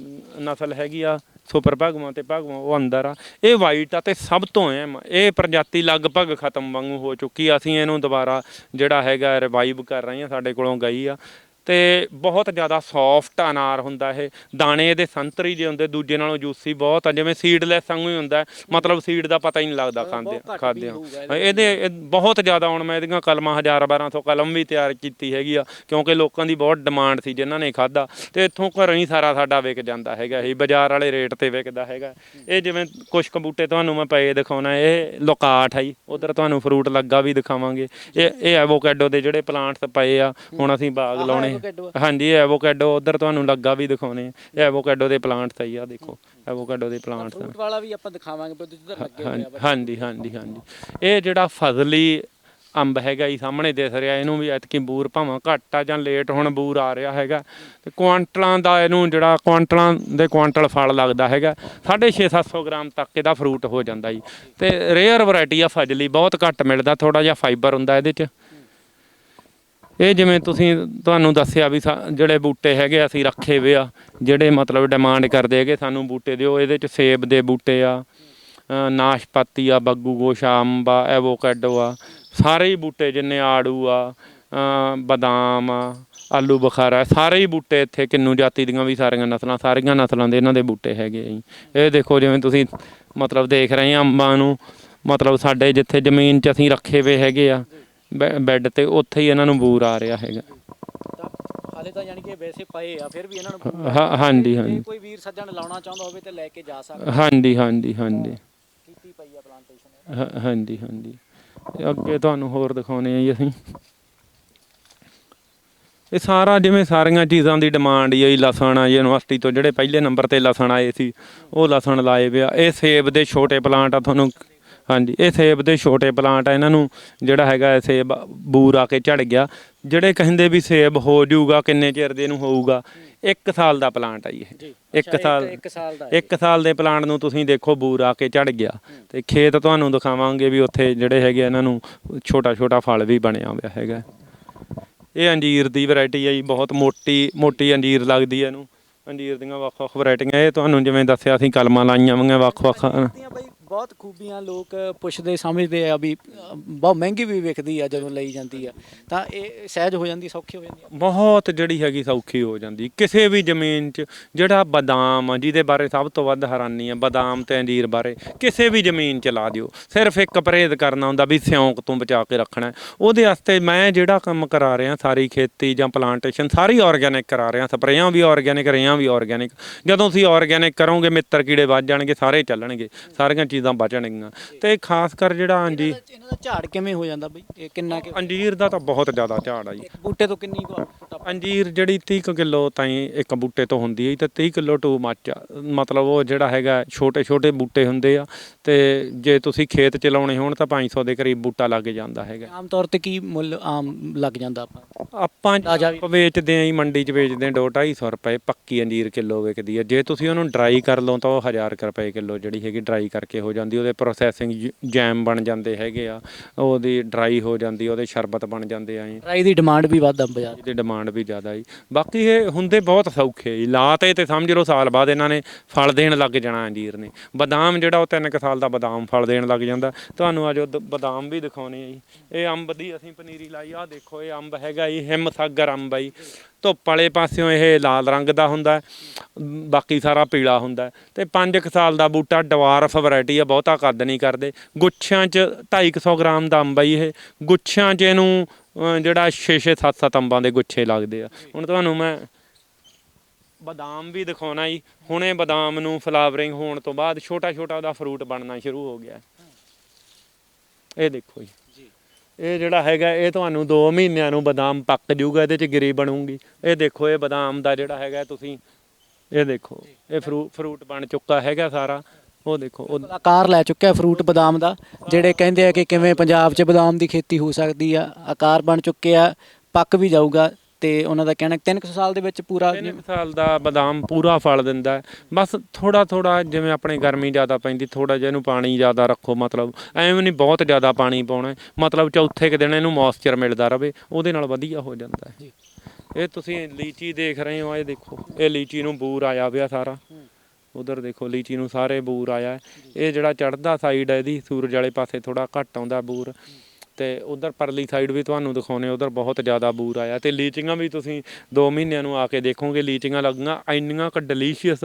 ਨਸਲ ਹੈਗੀ ਆ ਸੁਪਰ ਭਗਵਾਂ ਤੇ ਭਗਵਾਂ ਉਹ ਅੰਦਰ ਆ। ਇਹ ਵਾਈਟ ਆ ਤੇ ਸਭ ਤੋਂ ਅਹਿਮ ਇਹ ਪ੍ਰਜਾਤੀ ਲਗਭਗ ਖਤਮ ਵਾਂਗੂ ਹੋ ਚੁੱਕੀ ਆ। ਅਸੀਂ ਇਹਨੂੰ ਦੁਬਾਰਾ ਜਿਹੜਾ ਹੈਗਾ ਰਿਵਾਈਵ ਕਰ ਰਹੇ ਆ ਸਾਡੇ ਕੋਲੋਂ ਗਈ ਆ। ਤੇ ਬਹੁਤ ਜ਼ਿਆਦਾ ਸੌਫਟ ਅਨਾਰ ਹੁੰਦਾ ਇਹ। ਦਾਣੇ ਇਹਦੇ ਸੰਤਰੀ ਜਿਹੇ ਹੁੰਦੇ ਦੂਜੇ ਨਾਲੋਂ ਜੂਸੀ ਬਹੁਤ ਆ। ਜਿਵੇਂ ਸੀਡਲੈਸ ਵਾਂਗੂ ਹੀ ਹੁੰਦਾ। ਮਤਲਬ ਸੀਡ ਦਾ ਪਤਾ ਹੀ ਨਹੀਂ ਲੱਗਦਾ ਖਾਂਦੇ ਖਾਂਦੇ ਇਹਦੇ ਇਹ ਬਹੁਤ ਜ਼ਿਆਦਾ ਹੁਣ ਮੈਂ ਇਹਦੀਆਂ ਕਲਮਾਂ 1000 1200 ਕਲਮ ਵੀ ਤਿਆਰ ਕੀਤੀ ਹੈਗੀ ਆ ਕਿਉਂਕਿ ਲੋਕਾਂ ਦੀ ਬਹੁਤ ਡਿਮਾਂਡ ਸੀ ਜਿਨ੍ਹਾਂ ਨੇ ਖਾਦਾ ਤੇ ਇੱਥੋਂ ਘਰੋਂ ਹੀ ਸਾਰਾ ਸਾਡਾ ਵਿਕ ਜਾਂਦਾ ਹੈਗਾ ਇਹ ਬਾਜ਼ਾਰ ਵਾਲੇ ਰੇਟ ਤੇ ਵਿਕਦਾ ਹੈਗਾ। ਇਹ ਜਿਵੇਂ ਕੁਝ ਬੂਟੇ ਤੁਹਾਨੂੰ ਮੈਂ ਪਏ ਦਿਖਾਉਣਾ ਇਹ ਲੋਕਾਠ ਹੈ ਜੀ। ਉਧਰ ਤੁਹਾਨੂੰ ਫਰੂਟ ਲੱਗਾ ਵੀ ਦਿਖਾਵਾਂਗੇ। ਇਹ ਇਹ ਐਵੋਕੈਡੋ ਦੇ ਜਿਹੜੇ ਪਲਾਂਟਸ ਪਏ ਆ ਹੁਣ ਅਸੀਂ ਬਾਗ ਲਾਉਣੇ ਹਾਂਜੀ। ਐਵੋਕੈਡੋ ਉਧਰ ਤੁਹਾਨੂੰ ਲੱਗਾ ਵੀ ਦਿਖਾਉਣੇ ਇਹ ਐਵੋਕੈਡੋ ਦੇ ਪਲਾਂਟਸ ਆ ਜੀ ਆ ਦੇਖੋ। ਐਵੋਕੈਡੋ ਦੇ ਪਲਾਂਟਸ ਆ ਫਰੂਟ ਵਾਲਾ ਵੀ ਆਪਾਂ ਦਿਖਾਵਾਂਗੇ ਪਰ ਜਿੱਧਰ ਲੱਗੇ ਹੋਏ ਆ ਹਾਂਜੀ ਹਾਂਜੀ ਹਾਂਜੀ। ਇਹ ਜਿਹੜਾ ਫਜ਼ਲੀ ਅੰਬ ਹੈਗਾ ਜੀ ਸਾਹਮਣੇ ਦਿਸ ਰਿਹਾ ਇਹਨੂੰ ਵੀ ਐਤਕੀ ਬੂਰ ਭਾਵਾਂ। ਘੱਟ ਆ ਜਾਂ ਲੇਟ ਹੁਣ ਬੂਰ ਆ ਰਿਹਾ ਹੈਗਾ। ਤੇ ਕੁਆਂਟਲਾਂ ਦਾ ਇਹਨੂੰ ਜਿਹੜਾ ਕੁਆਂਟਲਾਂ ਦੇ ਕੁਆਂਟਲ ਫਲ ਲੱਗਦਾ ਹੈਗਾ 6.5 700 ਗ੍ਰਾਮ ਤੱਕ ਇਹਦਾ ਫਰੂਟ ਹੋ ਜਾਂਦਾ ਜੀ। ਤੇ ਰੇਅਰ ਵੈਰਾਈਟੀ ਆ ਫਜ਼ਲੀ ਬਹੁਤ ਘੱਟ ਮਿਲਦਾ ਥੋੜਾ ਜਿਹਾ ਫਾਈਬਰ ਹੁੰਦਾ ਇਹਦੇ 'ਚ। ਇਹ ਜਿਵੇਂ ਤੁਸੀਂ ਤੁਹਾਨੂੰ ਦੱਸਿਆ ਵੀ ਸਾ- ਜਿਹੜੇ ਬੂਟੇ ਹੈਗੇ ਅਸੀਂ ਰੱਖੇ ਵੇ ਆ ਜਿਹੜੇ ਮਤਲਬ ਡਿਮਾਂਡ ਕਰਦੇ ਹੈਗੇ ਸਾਨੂੰ ਬੂਟੇ ਦਿਓ ਇਹਦੇ 'ਚ ਸੇਬ ਦੇ ਬੂਟੇ ਆ ਅ, ਨਾਸ਼ਪਾਤੀ ਆ ਬੱਗੂ ਗੋਸ਼ਾ ਅੰਬ ਆ ਐਵੋਕੈਡੋ ਆ ਸਾਰੇ ਹੀ ਬੂਟੇ ਜਿੰਨੇ ਆੜੂ ਆ ਅ, ਬਦਾਮ ਆ ਆਲੂ ਬੁਖਾਰਾ ਸਾਰੇ ਹੀ ਬੂਟੇ ਇੱਥੇ ਕਿੰਨੂ ਜਾਤੀ ਦੀਆਂ ਵੀ ਸਾਰੀਆਂ ਨਸਲਾਂ ਸਾਰੀਆਂ ਨਸਲਾਂ ਦੇ ਇਹਨਾਂ ਦੇ ਬੂਟੇ ਹੈਗੇ ਆ ਜੀ। ਇਹ ਦੇਖੋ ਜਿਵੇਂ ਤੁਸੀਂ ਮਤਲਬ ਦੇਖ ਰਹੇ ਆ ਅੰਬਾਂ ਨੂੰ ਮਤਲਬ ਸਾਡੇ ਜਿੱਥੇ ਜ਼ਮੀਨ 'ਚ ਅਸੀਂ ਰੱਖੇ ਵੇ ਹੈਗੇ ਆ ਬੈ- ਬੈੱਡ ਤੇ ਉੱਥੇ ਹੀ ਇਹਨਾਂ ਨੂੰ ਬੂਰ ਆ ਰਿਹਾ ਹੈਗਾ। ਤਾਂ ਹਾਲੇ ਤਾਂ ਯਾਨੀ ਕਿ ਵੈਸੇ ਪਏ ਆ ਫਿਰ ਵੀ ਇਹਨਾਂ ਨੂੰ ਹਾਂ ਹਾਂਜੀ ਜੇ ਹਾਂਜੀ। ਕੋਈ ਵੀਰ ਸੱਜਣ ਲਾਉਣਾ ਚਾਹੁੰਦਾ ਹੋਵੇ ਤੇ ਲੈ ਕੇ ਜਾ ਸਕਦਾ। ਹਾਂਜੀ ਹਾਂਜੀ ਹਾਂਜੀ। ਕੀਤੀ ਪਈ ਆ ਪਲਾਂਟੇਸ਼ਨ ਹਾਂ- ਹਾਂਜੀ ਹਾਂਜੀ। ਤੇ ਅੱਗੇ ਤੁਹਾਨੂੰ ਹੋਰ ਦਿਖਾਉਣੇ ਆ ਜੀ ਅਸੀਂ। ਇਹ ਸਾਰਾ ਜਿਵੇਂ ਸਾਰੀਆਂ ਚੀਜ਼ਾਂ ਦੀ ਡਿਮਾਂਡ ਹੀ ਲਸਣ ਆ ਯੂਨੀਵਰਸਿਟੀ ਤੋਂ ਜਿਹੜੇ ਪਹਿਲੇ ਨੰਬਰ ਤੇ ਲਸਣ ਆਏ ਸੀ ਉਹ ਲਸਣ ਲਾਏ ਪਿਆ ਇਹ ਸੇਬ ਦੇ ਛੋਟੇ ਪਲਾਂਟ ਆ ਤੁਹਾਨੂੰ ਹਾਂਜੀ ਇਹ ਸੇਬ ਦੇ ਛੋਟੇ ਪਲਾਂਟ ਆ ਇਹਨਾਂ ਨੂੰ ਜਿਹੜਾ ਹੈਗਾ ਇਹ ਸੇਬ ਬੂਰ ਆ ਕੇ ਝੜ ਗਿਆ। ਜਿਹੜੇ ਕਹਿੰਦੇ ਵੀ ਸੇਬ ਹੋ ਜਾਊਗਾ ਕਿੰਨੇ ਚਿਰ ਦੇ ਨੂੰ ਹੋਊਗਾ 1 ਸਾਲ ਦਾ ਪਲਾਂਟ ਆ ਜੀ ਇਹ। ਇੱਕ ਸਾਲ ਇੱਕ ਸਾਲ ਦਾ। ਇੱਕ ਸਾਲ ਦੇ ਪਲਾਂਟ ਨੂੰ ਤੁਸੀਂ ਦੇਖੋ ਬੂਰ ਆ ਕੇ ਝੜ ਗਿਆ। ਤੇ ਖੇਤ ਤੁਹਾਨੂੰ ਦਿਖਾਵਾਂਗੇ ਵੀ ਉੱਥੇ ਜਿਹੜੇ ਹੈਗੇ ਆ ਇਹਨਾਂ ਨੂੰ ਛੋਟਾ ਛੋਟਾ ਫਲ ਵੀ ਬਣਿਆ ਹੋਇਆ ਹੈਗਾ। ਇਹ ਅੰਜੀਰ ਦੀ ਵੈਰਾਈਟੀ ਹੈ ਜੀ ਬਹੁਤ ਮੋਟੀ ਮੋਟੀ ਅੰਜੀਰ ਲੱਗਦੀ ਹੈ ਇਹਨੂੰ। ਅੰਜੀਰ ਦੀਆਂ ਵੱਖ-ਵੱਖ ਵੈਰਾਈਟੀਆਂ ਇਹ ਤੁਹਾਨੂੰ ਜਿਵੇਂ ਦੱਸਿਆ ਅਸੀਂ ਕਲਮਾਂ ਲਾਈਆਂ ਹੋਈਆਂ ਵੱਖ-ਵੱਖ ਬਹੁਤ ਖੂਬੀਆਂ ਲੋਕ ਪੁੱਛਦੇ ਸਮਝਦੇ ਆ ਵੀ ਅ, ਬਹੁਤ ਮਹਿੰਗੀ ਵੀ ਵਿਕਦੀ ਆ ਜਦੋਂ ਲਈ ਜਾਂਦੀ ਆ। ਤਾਂ ਇਹ ਸਹਿਜ ਹੋ ਜਾਂਦੀ ਸੌਖੀ ਹੋ ਜਾਂਦੀ ਆ। ਬਹੁਤ ਜਿਹੜੀ ਹੈਗੀ ਸੌਖੀ ਹੋ ਜਾਂਦੀ। ਕਿਸੇ ਵੀ ਜ਼ਮੀਨ 'ਚ ਜਿਹੜਾ ਬਦਾਮ ਆ ਜਿਹਦੇ ਬਾਰੇ ਸਭ ਤੋਂ ਵੱਧ ਹੈਰਾਨੀ ਆ ਬਦਾਮ ਤੇ ਅੰਜੀਰ ਬਾਰੇ ਕਿਸੇ ਵੀ ਜ਼ਮੀਨ 'ਚ ਲਾ ਦਿਓ। ਸਿਰਫ ਇੱਕ ਪਰਹੇਜ਼ ਕਰਨਾ ਹੁੰਦਾ ਵੀ ਸਿਉਂਕ ਤੋਂ ਬਚਾ ਕੇ ਰੱਖਣਾ। ਹੈ। ਉਹਦੇ ਵਾਸਤੇ ਮੈਂ ਜਿਹੜਾ ਕੰਮ ਕਰਾ ਰਿਹਾ ਸਾਰੀ ਖੇਤੀ ਜਾਂ ਪਲਾਂਟੇਸ਼ਨ ਸਾਰੀ ਆਰਗੈਨਿਕ ਕਰਾ ਰਿਹਾ ਸਪਰੇਆਂ ਵੀ ਆਰਗੈਨਿਕ ਰੇਹਾਂ ਵੀ ਆਰਗੈਨਿਕ ਜਦੋਂ ਤੁਸੀਂ ਆਰਗੈਨਿਕ ਕਰੋਗੇ ਮਿੱਤਰ ਕੀੜੇ ਵੱਧ ਜਾਣਗੇ ਸਾਰੇ ਚੱਲਣਗੇ ਸਾਰੀਆਂ ਚੀਜ਼ਾਂ ਬਚਣਗੀਆਂ ਤੇ ਖਾਸ ਕਰ ਜਿਹੜਾ ਅੰਜੀ ਇਹਨਾਂ ਦਾ- ਝਾੜ ਕਿਵੇਂ ਹੋ ਜਾਂਦਾ ਬਈ? ਇਹ ਕਿੰਨਾ ਕਿ ਅੰਜੀਰ ਦਾ ਤਾਂ ਬਹੁਤ ਜ਼ਿਆਦਾ ਝਾੜ ਆ ਜੀ। ਬੂਟੇ ਤੋਂ ਕਿੰਨੀ ਕੁ ਅੰਜੀਰ ਜਿਹੜੀ 30 ਕਿਲੋ ਤਾਈਂ ਇੱਕ ਬੂਟੇ ਤੋਂ ਹੁੰਦੀ ਹੈ ਤੇ 30 ਕਿਲੋ ਟੂ ਮੱਚ ਮਤਲਬ ਉਹ ਜਿਹੜਾ ਹੈਗਾ ਛੋਟੇ ਛੋਟੇ ਬੂਟੇ ਹੁੰਦੇ ਆ ਤੇ ਜੇ ਤੁਸੀਂ ਖੇਤ ਚ ਲਾਉਣੇ ਹੋਣ ਤਾਂ 500 ਦੇ ਕਰੀਬ ਬੂਟਾ ਲੱਗ ਜਾਂਦਾ ਹੈਗਾ। ਆਮ ਤੌਰ ਤੇ ਕੀ ਮੁੱਲ ਆਮ ਲੱਗ ਜਾਂਦਾ ਆਪਾਂ? ਆਪਾਂ ਵੇਚਦੇ ਆਂ ਜੀ ਮੰਡੀ ਚ ਵੇਚਦੇ ਆਂ 2-250 ਰੁਪਏ ਪੱਕੀ ਅੰਜੀਰ ਕਿਲੋ ਵਿਕਦੀ ਹੈ ਜੇ ਤੁਸੀਂ ਉਹਨੂੰ ਡਰਾਈ ਕਰ ਲਓ ਤਾਂ ਉਹ 1000 ਕੁ ਰੁਪਏ ਕਿਲੋ ਜਿਹੜੀ ਹੈਗੀ ਡਰਾਈ ਕਰਕੇ ਹੋ ਜਾਂਦੀ ਉਹਦੇ ਪ੍ਰੋਸੈਸਿੰਗ ਜੈਮ ਬਣ ਜਾਂਦੇ ਹੈਗੇ ਆ ਉਹਦੀ ਡਰਾਈ ਹੋ ਜਾਂਦੀ ਉਹਦੇ ਸ਼ਰਬਤ ਬਣ ਜਾਂਦੇ ਆ ਜੀ। ਰਾਈ ਦੀ ਡਿਮਾਂਡ ਵੀ ਵੱਧ ਆ ਬਾਜ਼ਾਰ ਇਹਦੀ ਡਿਮਾਂਡ ਵੀ ਜ਼ਿਆਦਾ ਜੀ। ਬਾਕੀ ਇਹ ਹੁੰਦੇ ਬਹੁਤ ਸੌਖੇ ਜੀ। ਲਾਤੇ ਤੇ ਸਮਝ ਲਓ ਸਾਲ ਬਾਅਦ ਇਹਨਾਂ ਨੇ ਫਲ ਦੇਣ ਲੱਗ ਜਾਣਾ ਅੰਜੀਰ ਨੇ। ਬਦਾਮ ਜਿਹੜਾ ਉਹ ਤਿੰਨ ਕੁ ਸਾਲ ਦਾ ਬਦਾਮ ਫਲ ਦੇਣ ਲੱਗ ਜਾਂਦਾ। ਤੁਹਾਨੂੰ ਅੱਜ ਉਹ ਬਦਾਮ ਵੀ ਦਿਖਾਉਣੇ ਆ ਜੀ। ਇਹ ਅੰਬ ਦੀ ਅਸੀਂ ਪਨੀਰੀ ਲਾਈ ਆ ਦੇਖੋ ਇਹ ਅੰਬ ਹੈਗਾ ਜੀ, ਹਿਮਸਾਗਰ ਅੰਬ ਆ ਜੀ। ਧੁੱਪ ਵਾਲੇ ਪਾਸਿਓਂ ਇਹ ਲਾਲ ਰੰਗ ਦਾ ਹੁੰਦਾ। ਬਾਕੀ ਸਾਰਾ ਪੀਲਾ ਹੁੰਦਾ। ਹੈ ਤੇ 5 ਕੁ ਸਾਲ ਦਾ ਬੂਟਾ ਡਵਾਰਫ ਵੈਰਾਈਟੀ ਆ, ਬਹੁਤਾ ਕੱਦ ਨਹੀਂ ਕਰਦੇ। ਗੁੱਛਿਆਂ 'ਚ 250 ਗ੍ਰਾਮ ਦਾ ਅੰਬ ਆ ਜੀ ਇਹ। ਗੁੱਛਿਆਂ 'ਚ ਇਹਨੂੰ ਅਹ, ਜਿਹੜਾ 6-6 7-7 ਅੰਬਾਂ ਦੇ ਗੁੱਛੇ ਲੱਗਦੇ ਆ। ਹੁਣ ਤੁਹਾਨੂੰ ਮੈਂ ਬਦਾਮ ਵੀ ਦਿਖਾਉਣਾ ਜੀ। ਹੁਣੇ ਬਦਾਮ ਨੂੰ ਫਲਾਵਰਿੰਗ ਹੋਣ ਤੋਂ ਬਾਅਦ ਛੋਟਾ ਛੋਟਾ ਉਹਦਾ ਫਰੂਟ ਬਣਨਾ ਸ਼ੁਰੂ ਹੋ ਗਿਆ। ਇਹ ਦੇਖੋ ਜੀ। ਇਹ ਜਿਹੜਾ ਹੈਗਾ ਇਹ ਤੁਹਾਨੂੰ 2 ਮਹੀਨਿਆਂ ਨੂੰ ਬਦਾਮ ਪੱਕ ਜਾਊਗਾ ਇਹਦੇ ਚ ਗਿਰੀ ਬਣੂਗੀ। ਇਹ ਦੇਖੋ ਇਹ ਬਦਾਮ ਦਾ ਜਿਹੜਾ ਹੈਗਾ ਤੁਸੀਂ ਇਹ ਦੇਖੋ ਇਹ ਫਰੂ ਫਰੂਟ ਬਣ ਚੁੱਕਾ ਹੈਗਾ ਸਾਰਾ। ਉਹ ਦੇਖੋ ਉਹ ਆਕਾਰ ਲੈ ਚੁੱਕਿਆ ਫਰੂਟ ਬਦਾਮ ਦਾ ਜਿਹੜੇ ਕਹਿੰਦੇ ਆ ਕਿ ਕਿਵੇਂ ਪੰਜਾਬ 'ਚ ਬਦਾਮ ਦੀ ਖੇਤੀ ਹੋ ਸਕਦੀ ਆ ਆਕਾਰ ਬਣ ਚੁੱਕਿਆ ਪੱਕ ਵੀ ਜਾਊਗਾ ਤੇ ਉਹਨਾਂ ਦਾ ਕਹਿਣਾ 3 ਸਾਲ ਦੇ ਵਿੱਚ ਪੂਰਾ ਤਿੰਨ ਕੁ ਸਾਲ ਦਾ ਬਦਾਮ ਪੂਰਾ ਫਲ ਦਿੰਦਾ। ਬਸ ਥੋੜਾ ਥੋੜਾ ਜਿਵੇਂ ਆਪਣੇ ਗਰਮੀ ਜ਼ਿਆਦਾ ਪੈਂਦੀ ਥੋੜਾ ਜਿਹਾ ਇਹਨੂੰ ਪਾਣੀ ਜ਼ਿਆਦਾ ਰੱਖੋ ਮਤਲਬ ਐਵੇਂ ਨਹੀਂ ਬਹੁਤ ਜ਼ਿਆਦਾ ਪਾਣੀ ਪਾਉਣਾ। ਮਤਲਬ ਚੌਥੇ ਕੁ ਦਿਨ ਇਹਨੂੰ ਮੌਇਸਚਰ ਮਿਲਦਾ ਰਵੇ ਉਹਦੇ ਨਾਲ ਵਧੀਆ ਹੋ ਜਾਂਦਾ ਹੈ। ਇਹ ਤੁਸੀਂ ਲੀਚੀ ਦੇਖ ਰਹੇ ਹੋ ਇਹ ਦੇਖੋ ਇਹ ਲੀਚੀ ਨੂੰ ਬੂਰ ਆਇਆ ਪਿਆ ਸਾਰਾ ਉਧਰ ਦੇਖੋ ਲੀਚੀ ਨੂੰ ਸਾਰੇ ਬੂਰ ਆਇਆ ਹੈ। ਇਹ ਜਿਹੜਾ ਚੜ੍ਹਦਾ ਸਾਈਡ ਹੈ ਇਹਦੀ, ਸੂਰਜ ਵਾਲੇ ਪਾਸੇ ਥੋੜਾ ਘੱਟ ਆਉਂਦਾ ਬੂਰ ਤੇ ਉਧਰ ਪਰਲੀ ਸਾਈਡ ਵੀ ਤੁਹਾਨੂੰ ਦਿਖਾਉਣੇ, ਉਧਰ ਬਹੁਤ ਜ਼ਿਆਦਾ ਬੂਰ ਆਇਆ ਤੇ ਲੀਚੀਆਂ ਵੀ ਤੁਸੀਂ 2 ਮਹੀਨਿਆਂ ਨੂੰ ਆ ਕੇ ਦੇਖੋਗੇ, ਲੀਚੀਆਂ ਲੱਗੀਆਂ, ਇੰਨੀਆਂ ਕ ਡਿਲੀਸ਼ੀਅਸ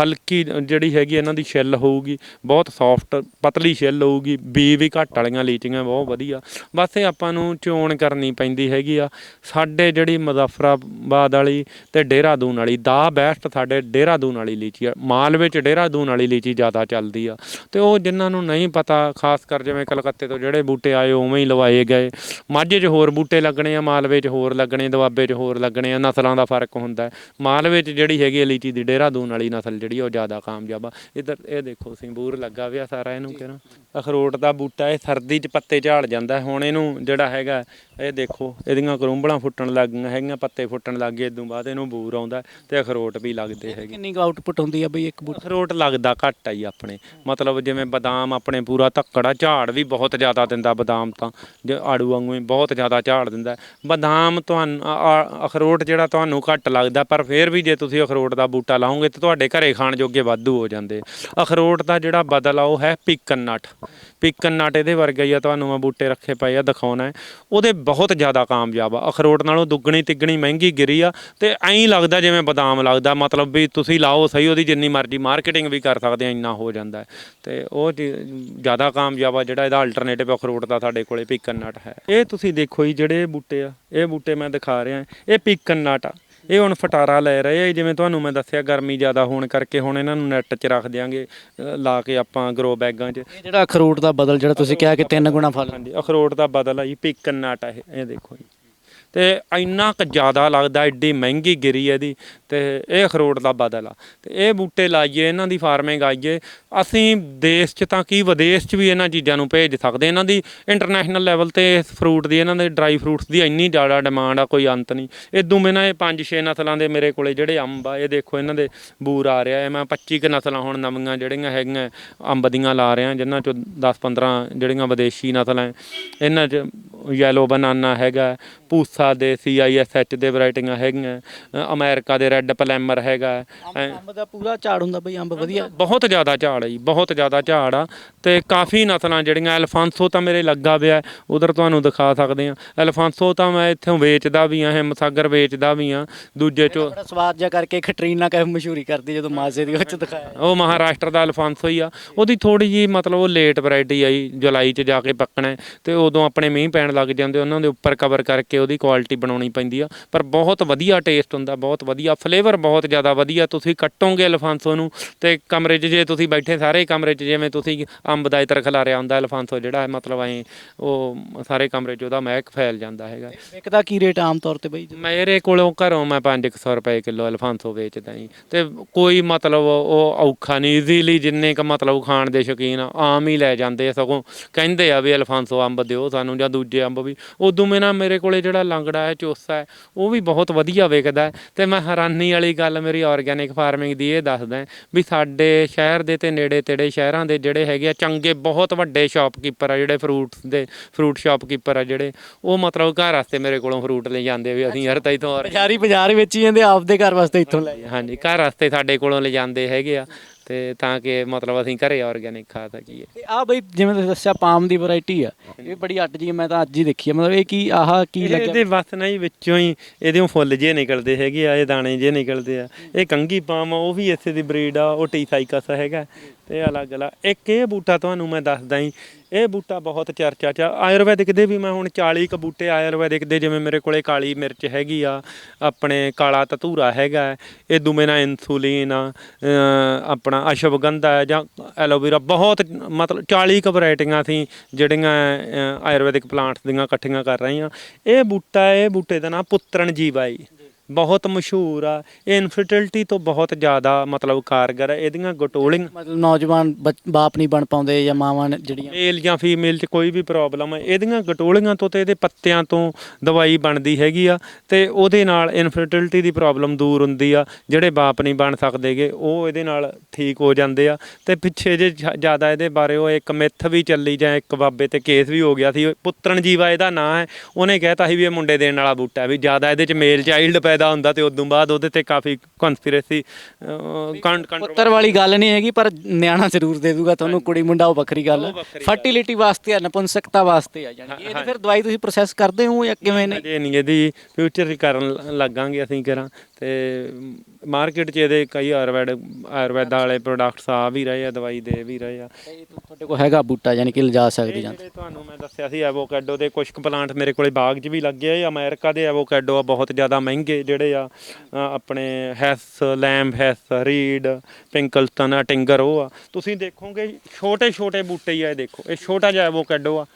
ਹਲਕੀ ਜਿਹੜੀ ਹੈਗੀ ਇਹਨਾਂ ਦੀ ਛਿੱਲ ਹੋਊਗੀ, ਬਹੁਤ ਸੌਫਟ ਪਤਲੀ ਛਿੱਲ ਹੋਊਗੀ ਬੀ ਵੀ ਘੱਟ ਵਾਲੀਆਂ ਲੀਚੀਆਂ ਬਹੁਤ ਵਧੀਆ। ਬਸ ਇਹ ਆਪਾਂ ਨੂੰ ਚੋਣ ਕਰਨੀ ਪੈਂਦੀ ਹੈਗੀ ਆ, ਸਾਡੇ ਜਿਹੜੀ ਮੁਜ਼ੱਫਰਾਬਾਦ ਵਾਲੀ ਤੇ ਡੇਰਾਦੂਨ ਵਾਲੀ ਦਾ ਬੈਸਟ ਸਾਡੇ ਡੇਰਾਦੂਨ ਵਾਲੀ ਲੀਚੀ ਆ, ਮਾਲ ਵਿੱਚ ਡੇਰਾਦੂਨ ਵਾਲੀ ਲੀਚੀ ਜ਼ਿਆਦਾ ਚੱਲਦੀ ਆ। ਤੇ ਉਹ ਜਿਨ੍ਹਾਂ ਨੂੰ ਨਹੀਂ ਪਤਾ, ਖਾਸ ਕਰ ਜਿਵੇਂ ਕਲਕੱਤੇ ਤੋਂ ਜਿਹੜੇ ਬੂਟੇ ਆਏ, ਉਵੇਂ ਹੀ ਲਵਾਏ ਗਏ। ਮਾਝੇ 'ਚ ਹੋਰ ਬੂਟੇ ਲੱਗਣੇ ਆ ਮਾਲਵੇ 'ਚ ਹੋਰ ਲੱਗਣੇ ਦੁਆਬੇ 'ਚ ਹੋਰ ਲੱਗਣੇ ਆ ਨਸਲਾਂ ਦਾ ਫ਼ਰਕ ਹੁੰਦਾ ਹੈ। ਮਾਲਵੇ 'ਚ ਜਿਹੜੀ ਹੈਗੀ ਆ ਲੀਚੀ ਦੀ ਡੇਰਾਦੂਨ ਵਾਲੀ ਨਸਲ ਜਿਹੜੀ ਉਹ ਜ਼ਿਆਦਾ ਕਾਮਯਾਬ ਆ। ਇਧਰ ਇਹ ਦੇਖੋ ਸਿੰਬੂਰ ਲੱਗਾ ਵਿਆ ਸਾਰਾ ਇਹਨੂੰ ਕਿਹੜਾ। ਅਖਰੋਟ ਦਾ ਬੂਟਾ ਇਹ ਸਰਦੀ 'ਚ ਪੱਤੇ ਝਾੜ ਜਾਂਦਾ ਹੈ। ਹੁਣ ਇਹਨੂੰ ਜਿਹੜਾ ਹੈਗਾ ਇਹ ਦੇਖੋ ਇਹਦੀਆਂ ਕਰੂੰਬਲਾਂ ਫੁੱਟਣ ਲੱਗ ਗਈਆਂ ਹੈਗੀਆਂ ਪੱਤੇ ਫੁੱਟਣ ਲੱਗ ਗਏ ਇਦੋਂ ਬਾਅਦ ਇਹਨੂੰ ਬੂਰ ਆਉਂਦਾ ਤੇ ਅਖਰੋਟ ਵੀ ਲੱਗਦੇ ਹੈਗੇ। ਕਿੰਨੀ ਕੁ ਆਊਟਪੁੱਟ ਹੁੰਦੀ ਆ ਬਈ ਇੱਕ ਬੂਟੇ ਅਖਰੋਟ ਲੱਗਦਾ ਘੱਟ ਆ ਜੀ ਆਪਣੇ। ਮਤਲਬ ਜਿਵੇਂ ਬਦਾਮ ਆਪਣੇ ਪੂਰਾ ਧੱਕੜਾ ਝਾੜ ਵੀ ਬਹੁਤ ਜ਼ਿਆਦਾ ਦਿੰਦਾ ਬਦਾਮ ਤਾਂ। ਜੇ ਆੜੂ ਵਾਂਗੂ ਹੀ ਬਹੁਤ ਜ਼ਿਆਦਾ ਝਾੜ ਦਿੰਦਾ ਬਦਾਮ ਤੁਹਾਨੂੰ ਆ- ਆ- ਅਖਰੋਟ ਜਿਹੜਾ ਤੁਹਾਨੂੰ ਘੱਟ ਲੱਗਦਾ, ਪਰ ਫਿਰ ਵੀ ਜੇ ਤੁਸੀਂ ਅਖਰੋਟ ਦਾ ਬੂਟਾ ਲਾਓਗੇ ਤਾਂ ਤੁਹਾਡੇ ਘਰੇ ਖਾਣ ਜੋਗੇ ਵਾਧੂ ਹੋ ਜਾਂਦੇ। ਅਖਰੋਟ ਦਾ ਜਿਹੜਾ ਬਦਲ ਆ, ਉਹ ਹੈ ਪੀਕਨ ਨਟ ਪਿਕਨ ਨਟ ਇਹਦੇ ਵਰਗਾ ਹੀ ਆ, ਤੁਹਾਨੂੰ ਮੈਂ ਬੂਟੇ ਰੱਖੇ ਪਏ ਆ, ਦਿਖਾਉਣਾ ਹੈ। ਉਹਦੇ ਬਹੁਤ ਜ਼ਿਆਦਾ ਕਾਮਯਾਬ ਆ। ਅਖਰੋਟ ਨਾਲੋਂ ਦੁੱਗਣੀ ਤਿੱਗਣੀ ਮਹਿੰਗੀ ਗਿਰੀ ਆ, ਤੇ ਐਂ ਲੱਗਦਾ ਜਿਵੇਂ ਬਦਾਮ ਲੱਗਦਾ। ਮਤਲਬ ਵੀ ਤੁਸੀਂ ਲਾਓ ਸਹੀ, ਉਹਦੀ ਜਿੰਨੀ ਮਰਜ਼ੀ ਮਾਰਕੀਟਿੰਗ ਵੀ ਕਰ ਸਕਦੇ ਆ, ਇੰਨਾ ਹੋ ਜਾਂਦਾ ਹੈ। ਤੇ ਉਹ ਚੀ- ਜ਼ਿਆਦਾ ਕਾਮਯਾਬ ਆ ਜਿਹੜਾ ਇਹਦਾ ਅਲਟਰਨੇਟਿਵ ਅਖਰੋਟ ਦਾ ਸਾਡੇ ਕੋਲੇ ਪਿਕਨ ਨਟ ਹੈ। ਇਹ ਤੁਸੀਂ ਦੇਖੋ ਜੀ ਜਿਹੜੇ ਬੂਟੇ ਆ ਇਹ ਬੂਟੇ ਮੈਂ ਦਿਖਾ ਰਿਹਾ ਇਹ ਪਿਕਨ ਨਟ ਆ। ਇਹ ਹੁਣ ਫਟਾਰਾ ਲੈ ਰਹੇ ਆ ਜਿਵੇਂ ਤੁਹਾਨੂੰ ਮੈਂ ਦੱਸਿਆ ਗਰਮੀ ਜ਼ਿਆਦਾ ਹੋਣ ਕਰਕੇ ਹੁਣ ਇਹਨਾਂ ਨੂੰ ਨੈੱਟ 'ਚ ਰੱਖ ਦਿਆਂਗੇ ਲਾ ਕੇ ਆਪਾਂ ਗਰੋ ਬੈਗਾਂ 'ਚ। ਜਿਹੜਾ ਅਖਰੋਟ ਦਾ ਬਦਲ ਜਿਹੜਾ ਤੁਸੀਂ ਕਿਹਾ ਕਿ ਤਿੰਨ ਗੁਣਾ ਫਲ। ਹਾਂਜੀ ਅਖਰੋਟ ਦਾ ਬਦਲ ਆ ਜੀ ਪਿਕਨ ਨਟ ਆ ਇਹ ਇਹ ਦੇਖੋ ਜੀ। ਤੇ ਇੰਨਾ ਕੁ ਜ਼ਿਆਦਾ ਲੱਗਦਾ ਐਡੀ ਮਹਿੰਗੀ ਗਿਰੀ ਇਹਦੀ ਤੇ ਇਹ ਅਖਰੋਟ ਦਾ ਬਦਲ ਆ। ਤੇ ਇਹ ਬੂਟੇ ਲਾਈਏ, ਇਹਨਾਂ ਦੀ ਫਾਰਮਿੰਗ ਆਈਏ, ਅਸੀਂ ਦੇਸ਼ 'ਚ ਤਾਂ ਕੀ ਵਿਦੇਸ਼ 'ਚ ਵੀ ਇਹਨਾਂ ਚੀਜ਼ਾਂ ਨੂੰ ਭੇਜ ਸਕਦੇ। ਇਹਨਾਂ ਦੀ ਇੰਟਰਨੈਸ਼ਨਲ ਲੈਵਲ ਤੇ ਇਸ ਫਰੂਟ ਦੀ, ਇਹਨਾਂ ਦੇ ਡਰਾਈ ਫਰੂਟਸ ਦੀ ਇੰਨੀ ਜ਼ਿਆਦਾ ਡਿਮਾਂਡ ਆ, ਕੋਈ ਅੰਤ ਨਹੀਂ। ਇਦੋਂ ਬਿਨਾਂ ਇਹ 5-6 ਨਸਲਾਂ ਦੇ ਮੇਰੇ ਕੋਲੇ ਜਿਹੜੇ ਅੰਬ ਆ, ਇਹ ਦੇਖੋ ਇਹਨਾਂ ਦੇ ਬੂਰ ਆ ਰਿਹਾ। ਹੈ ਮੈਂ 25 ਕੁ ਨਸਲਾਂ ਹੁਣ ਨਵੀਆਂ ਜਿਹੜੀਆਂ ਹੈਗੀਆਂ, ਅੰਬ ਦੀਆਂ ਲਾ ਰਿਹਾ, ਜਿਨ੍ਹਾਂ ਚੋਂ 10-15 ਜਿਹੜੀਆਂ ਵਿਦੇਸ਼ੀ ਨਸਲਾਂ ਹੈ। ਇਹਨਾਂ 'ਚ ਯੈਲੋ ਬਨਾਨਾ ਹੈਗਾ ਪੂਸਾ ਦੇ ਸੀਆਈਐਸਐਚ ਦੇ ਵੈਰਾਈਟੀਆਂ ਹੈਗੀਆਂ ਅ, ਅਮਰੀਕਾ ਦੇ ਰੈੱਡ ਪਲੈਮਰ ਹੈਗਾ ਐ- ਅੰਬ ਦਾ ਪੂਰਾ ਝਾੜ ਹੁੰਦਾ ਬਈ ਅੰਬ ਵਧੀਆ। ਬਹੁਤ ਜ਼ਿਆਦਾ ਝਾੜ ਹੈ ਜੀ ਬਹੁਤ ਜ਼ਿਆਦਾ ਝਾੜ ਆ ਤੇ ਕਾਫੀ ਨਸਲਾਂ ਜਿਹੜੀਆਂ ਅਲਫਾਂਸੋ ਤਾਂ ਮੇਰੇ ਲੱਗਾ ਪਿਆ ਉਧਰ ਤੁਹਾਨੂੰ ਦਿਖਾ ਸਕਦੇ ਆ ਅਲਫਾਂਸੋ ਤਾਂ ਮੈਂ ਇੱਥੋਂ ਵੇਚਦਾ ਵੀ ਆ ਹਿੰਮਸਾਗਰ ਵੇਚਦਾ ਵੀ ਆ ਦੂਜੇ ਚੋਂ ਬੜਾ ਸਵਾਦ ਜਿਹਾ ਕਰਕੇ ਖਟਰੀਨਾ ਕੈਫ ਮਸ਼ਹੂਰੀ ਕਰਦੀ ਜਦੋਂ ਮਾਜ਼ੇ ਦੀ ਵਿੱਚ ਦਿਖਾਇਆ। ਉਹ ਮਹਾਰਾਸ਼ਟਰ ਦਾ ਅਲਫਾਂਸੋ ਹੀ ਆ। ਉਹਦੀ ਥੋੜੀ ਜੀ ਮਤਲਬ ਉਹ ਲੇਟ ਵੈਰਾਈਟੀ ਆਈ ਜੁਲਾਈ 'ਚ ਜਾ ਕੇ ਪੱਕਣਾ ਹੈ ਤੇ ਉਦੋਂ ਆਪਣੇ ਮੀਂਹ ਪੈਣ ਲੱਗ ਜਾਂਦੇ ਉਹਨਾਂ ਦੇ ਉੱਪਰ ਕਵਰ ਕਰਕੇ ਉਹਦੀ ਕੁਆਲਿਟੀ ਬਣਾਉਣੀ ਪੈਂਦੀ ਆ ਪਰ ਬਹੁਤ ਵਧੀਆ ਟੇਸਟ ਹੁੰਦਾ ਬਹੁਤ ਵਧੀਆ ਫਲੇਵਰ ਬਹੁਤ ਜ਼ਿਆਦਾ ਵਧੀਆ ਤੁਸੀਂ ਕੱਟੋਗੇ ਅਲਫਾਂਸੋ ਨੂੰ ਤੇ ਕਮਰੇ 'ਚ ਜੇ ਤੁਸੀਂ ਬੈਠੇ ਸਾਰੇ ਕਮਰੇ 'ਚ ਜਿਵੇਂ ਤੁਸੀਂ ਅੰਬ ਦਾ ਇਤਰ ਖਿਲਾਰਿਆ ਹੁੰਦਾ ਅਲਫਾਂਸੋ ਜਿਹੜਾ ਹੈ ਮਤਲਬ ਐ ਉਹ ਸਾਰੇ ਕਮਰੇ 'ਚ ਉਹਦਾ ਮਹਿਕ ਫੈਲ ਜਾਂਦਾ ਹੈਗਾ। ਵਿਕਦਾ ਕੀ ਰੇਟ ਆਮ ਤੌਰ ਤੇ ਬਈ? ਮੇਰੇ ਕੋਲੋਂ ਘਰੋਂ ਮੈਂ 500 ਰੁਪਏ ਕਿਲੋ ਅਲਫਾਂਸੋ ਵੇਚਦਾ ਜੀ। ਤੇ ਕੋਈ ਮਤਲਬ ਉਹ ਔਖਾ ਨਹੀਂ ਈਜ਼ੀਲੀ ਜਿੰਨੇ ਕ ਮਤਲਬ ਖਾਣ ਦੇ ਸ਼ੌਕੀਨ ਆਮ ਹੀ ਲੈ ਜਾਂਦੇ ਸਗੋਂ। ਕਹਿੰਦੇ ਆ ਵੀ ਅਲਫਾਂਸੋ ਅੰਬ ਦਿਓ ਸਾਨੂੰ ਜਾਂ ਦੂਜੇ ਅੰਬ ਵੀ। ਉਦੋਂ ਮੇਨਾ ਮੇਰੇ ਕੋਲੇ ਜਿਹੜਾ ਲੰਗੜਾ ਹੈ ਚੋਸਾ ਹੈ ਉਹ ਵੀ ਬਹੁਤ ਵਧੀਆ ਵਿਕਦਾ ਹੈ। ਤੇ ਮੈਂ ਹੈਰਾਨੀ ਵਾਲੀ ਗੱਲ ਮੇਰੀ ਆਰਗੈਨਿਕ ਫਾਰਮਿੰਗ ਦੀ ਇਹ ਦੱਸਦਾ ਵੀ ਸਾਡੇ ਸ਼ਹਿਰ ਦੇ ਤੇ ਨੇੜੇ ਤੇੜੇ ਸ਼ਹਿਰਾਂ ਦੇ ਜਿਹੜੇ ਹੈਗੇ ਆ ਚੰਗੇ ਬਹੁਤ ਵੱਡੇ ਸ਼ਾਪਕੀਪਰ ਆ ਜਿਹੜੇ ਫਰੂਟਸ ਦੇ ਫਰੂਟ ਸ਼ਾਪਕੀਪਰ ਆ ਜਿਹੜੇ ਉਹ ਮਤਲਬ ਘਰ ਵਾਸਤੇ ਮੇਰੇ ਕੋਲੋਂ ਫਰੂਟ ਲੈ ਜਾਂਦੇ ਵੀ ਅਸੀਂ ਯਾਰ ਤਾਂ ਇਥੋਂ ਬਜ਼ਾਰੀ ਬਾਜ਼ਾਰ ਵਿੱਚ ਹੀ ਜਾਂਦੇ ਆਪਦੇ ਘਰ ਵਾਸਤੇ ਇੱਥੋਂ ਲੈ ਹਾਂਜੀ ਘਰ ਵਾਸਤੇ ਸਾਡੇ ਕੋਲੋਂ ਲੈ ਜਾਂਦੇ ਹੈਗੇ ਆ। ਤੇ ਤਾਂ ਕਿ ਮਤਲਬ ਅਸੀਂ ਘਰੇ ਆਰਗੈਨਿਕ ਖਾ ਸਕੀਏ। ਤੇ ਆ ਬਈ ਜਿਵੇਂ ਤੁਸੀਂ ਦੱਸਿਆ ਪਾਮ ਦੀ ਵੈਰਾਈਟੀ ਆ ਇਹ ਬੜੀ ਅੱਟ ਜੀ ਮੈਂ ਤਾਂ ਅੱਜ ਹੀ ਦੇਖੀ ਆ। ਮਤਲਬ ਇਹ ਕੀ ਆਹ ਕੀ ਲੱਗਿਆ? ਇਹਦੇ ਬਸ ਨਹੀਂ ਵਿੱਚੋਂ ਹੀ ਇਹਦੇ ਫੁੱਲ ਜੇ ਨਿਕਲਦੇ ਹੈਗੇ ਆ ਇਹ ਦਾਣੇ ਜੇ ਨਿਕਲਦੇ ਆ। ਇਹ ਕੰਗੀ ਪਾਮ ਆ, ਉਹ ਵੀ ਇਸੇ ਦੀ ਬਰੀਡ ਆ ਉਹ ਟੀਸਾਈਕਸ ਹੈਗਾ। ਤੇ ਅਲੱਗ ਅਲੱਗ ਇੱਕ ਇਹ ਬੂਟਾ ਤੁਹਾਨੂੰ ਮੈਂ ਦੱਸਦਾ ਹੀ ਇਹ ਬੂਟਾ ਬਹੁਤ ਚਰਚਾ ਚ ਆਯੁਰਵੈਦਿਕ ਦੇ ਵੀ ਮੈਂ ਹੁਣ 40 ਕ ਬੂਟੇ ਆਯੁਰਵੈਦਿਕ ਦੇ ਜਿਵੇਂ ਮੇਰੇ ਕੋਲੇ ਕਾਲੀ ਮਿਰਚ ਹੈਗੀ ਆ ਆਪਣੇ ਕਾਲਾ ਧਤੂਰਾ ਹੈਗਾ ਹੈ, ਇਹ ਦੁਮੇਨਾ ਇਨਸੂਲਿਨ ਆ ਆਪਣਾ ਅਸ਼ਵਗੰਧਾ ਹੈ ਜਾਂ ਐਲੋਵੇਰਾ ਬਹੁਤ ਮਤਲਬ 40 ਕ ਵੈਰਾਈਟੀਆਂ ਸੀ ਜਿਹੜੀਆਂ ਆਯੁਰਵੈਦਿਕ ਪਲਾਂਟਸ ਦੀਆਂ ਇਕੱਠੀਆਂ ਕਰ ਰਹੀਆਂ। ਇਹ ਬੂਟਾ ਇਹ ਬੂਟੇ ਦਾ ਨਾਮ ਪੁੱਤਰਨ ਜੀਵਾਈ ਬਹੁਤ ਮਸ਼ਹੂਰ ਆ। ਇਹ ਇਨਫਰਟੀਲਿਟੀ ਤੋਂ ਬਹੁਤ ਜ਼ਿਆਦਾ ਮਤਲਬ ਕਾਰਗਰ ਹੈ ਇਹਦੀਆਂ ਗਟੋਲਿੰਗ ਮਤਲਬ ਨੌਜਵਾਨ ਬੱਚ- ਬਾਪ ਨਹੀਂ ਬਣ ਪਾਉਂਦੇ ਜਾਂ ਮਾਵਾਂ ਨੇ ਜਿਹੜੀਆਂ ਮੇਲ ਜਾਂ ਫੀਮੇਲ 'ਚ ਕੋਈ ਵੀ ਪ੍ਰੋਬਲਮ ਹੈ ਇਹਦੀਆਂ ਗਟੋਲੀਆਂ ਤੋਂ ਤੇ ਇਹਦੇ ਪੱਤਿਆਂ ਤੋਂ ਦਵਾਈ ਬਣਦੀ ਹੈਗੀ ਆ ਤੇ ਉਹਦੇ ਨਾਲ ਇਨਫਰਟੀਲਿਟੀ ਦੀ ਪ੍ਰੋਬਲਮ ਦੂਰ ਹੁੰਦੀ ਆ। ਜਿਹੜੇ ਬਾਪ ਨਹੀਂ ਬਣ ਸਕਦੇਗੇ ਉਹ ਇਹਦੇ ਨਾਲ ਠੀਕ ਹੋ ਜਾਂਦੇ ਆ। ਤੇ ਪਿੱਛੇ ਜੇ ਜ਼ਿਆਦਾ ਇਹਦੇ ਬਾਰੇ ਉਹ ਇੱਕ ਮਿੱਥ ਵੀ ਚੱਲੀ ਜਾਂ ਇੱਕ ਬਾਬੇ ਤੇ ਕੇਸ ਵੀ ਹੋ ਗਿਆ ਸੀ। ਪੁੱਤਰਨ ਜੀਵਾ ਇਹਦਾ ਨਾਂ ਹੈ। ਉਹਨੇ ਕਹਿਤਾ ਸੀ ਵੀ ਇਹ ਮੁੰਡੇ ਦੇਣ ਵਾਲਾ ਬੂਟਾ ਹੈ ਵੀ ਜ਼ਿਆਦਾ ਇਹਦੇ 'ਚ ਮੇਲ ਚਾਈਲਡ ਪੈਦਾ ਪੈਦਾ ਹੁੰਦਾ ਤੇ ਉਦੋਂ ਬਾਅਦ ਉਹਦੇ ਤੇ ਕਾਫੀ ਕਨਸਪੀਰੇਸੀ ਪੁੱਤਰ ਵਾਲੀ ਗੱਲ ਨਹੀਂ ਹੈਗੀ ਪਰ ਨਿਆਣਾ ਜ਼ਰੂਰ ਦੇ ਦੂਗਾ ਤੁਹਾਨੂੰ ਕੁੜੀ ਮੁੰਡਾ ਉਹ ਵੱਖਰੀ ਗੱਲ। ਫਰਟੀਲਿਟੀ ਵਾਸਤੇ ਆ ਨਪੁੰਸਕਤਾ ਵਾਸਤੇ ਆ ਜਾਨੀ ਇਹ ਫਿਰ ਦਵਾਈ ਤੁਸੀਂ ਪ੍ਰੋਸੈਸ ਕਰਦੇ ਹੋ ਜਾਂ ਕਿਵੇਂ ਨੇ ਅਜੇ ਨਹੀਂ ਇਹਦੀ ਫਿਊਚਰ ਹੀ ਕਰਨ ਲੱਗਾਂਗੇ ਅਸੀਂ ਕਰਾਂ ਤੇ ਮਾਰਕੀਟ 'ਚ ਇਹਦੇ ਕਈ ਆਯੁਰਵੈਦ ਆਯੁਰਵੈਦ ਵਾਲੇ ਪ੍ਰੋਡਕਟਸ ਆ ਵੀ ਰਹੇ ਆ ਦਵਾਈ ਦੇ ਵੀ ਰਹੇ ਆ। ਤੁਹਾਡੇ ਕੋਲ ਹੈਗਾ ਬੂਟਾ ਯਾਨੀ ਕਿ ਲਿਜਾ ਸਕਦੇ ਜਾਂ। ਜਿਹੜੇ ਤੁਹਾਨੂੰ ਮੈਂ ਦੱਸਿਆ ਸੀ ਐਵੋਕੈਡੋ ਦੇ ਕੁਝ ਕੁ ਪਲਾਂਟ ਮੇਰੇ ਕੋਲੇ ਬਾਗ 'ਚ ਵੀ ਲੱਗੇ ਆ ਅਮਰੀਕਾ ਦੇ ਐਵੋਕੈਡੋ ਆ ਬਹੁਤ ਜ਼ਿਆਦਾ ਮਹਿੰਗੇ ਜਿਹੜੇ ਆ ਅ, ਆਪਣੇ Hass Lamb Hass Reed Pinkerton ਆ ਟਿੰਗਰ ਉਹ ਆ। ਤੁਸੀਂ ਦੇਖੋਗੇ ਛੋਟੇ ਛੋਟੇ ਬੂਟੇ ਹੀ ਆ ਇਹ ਦੇਖੋ ਇਹ ਛੋਟਾ ਜਿਹਾ ਐਵੋਕੈਡੋ ਆ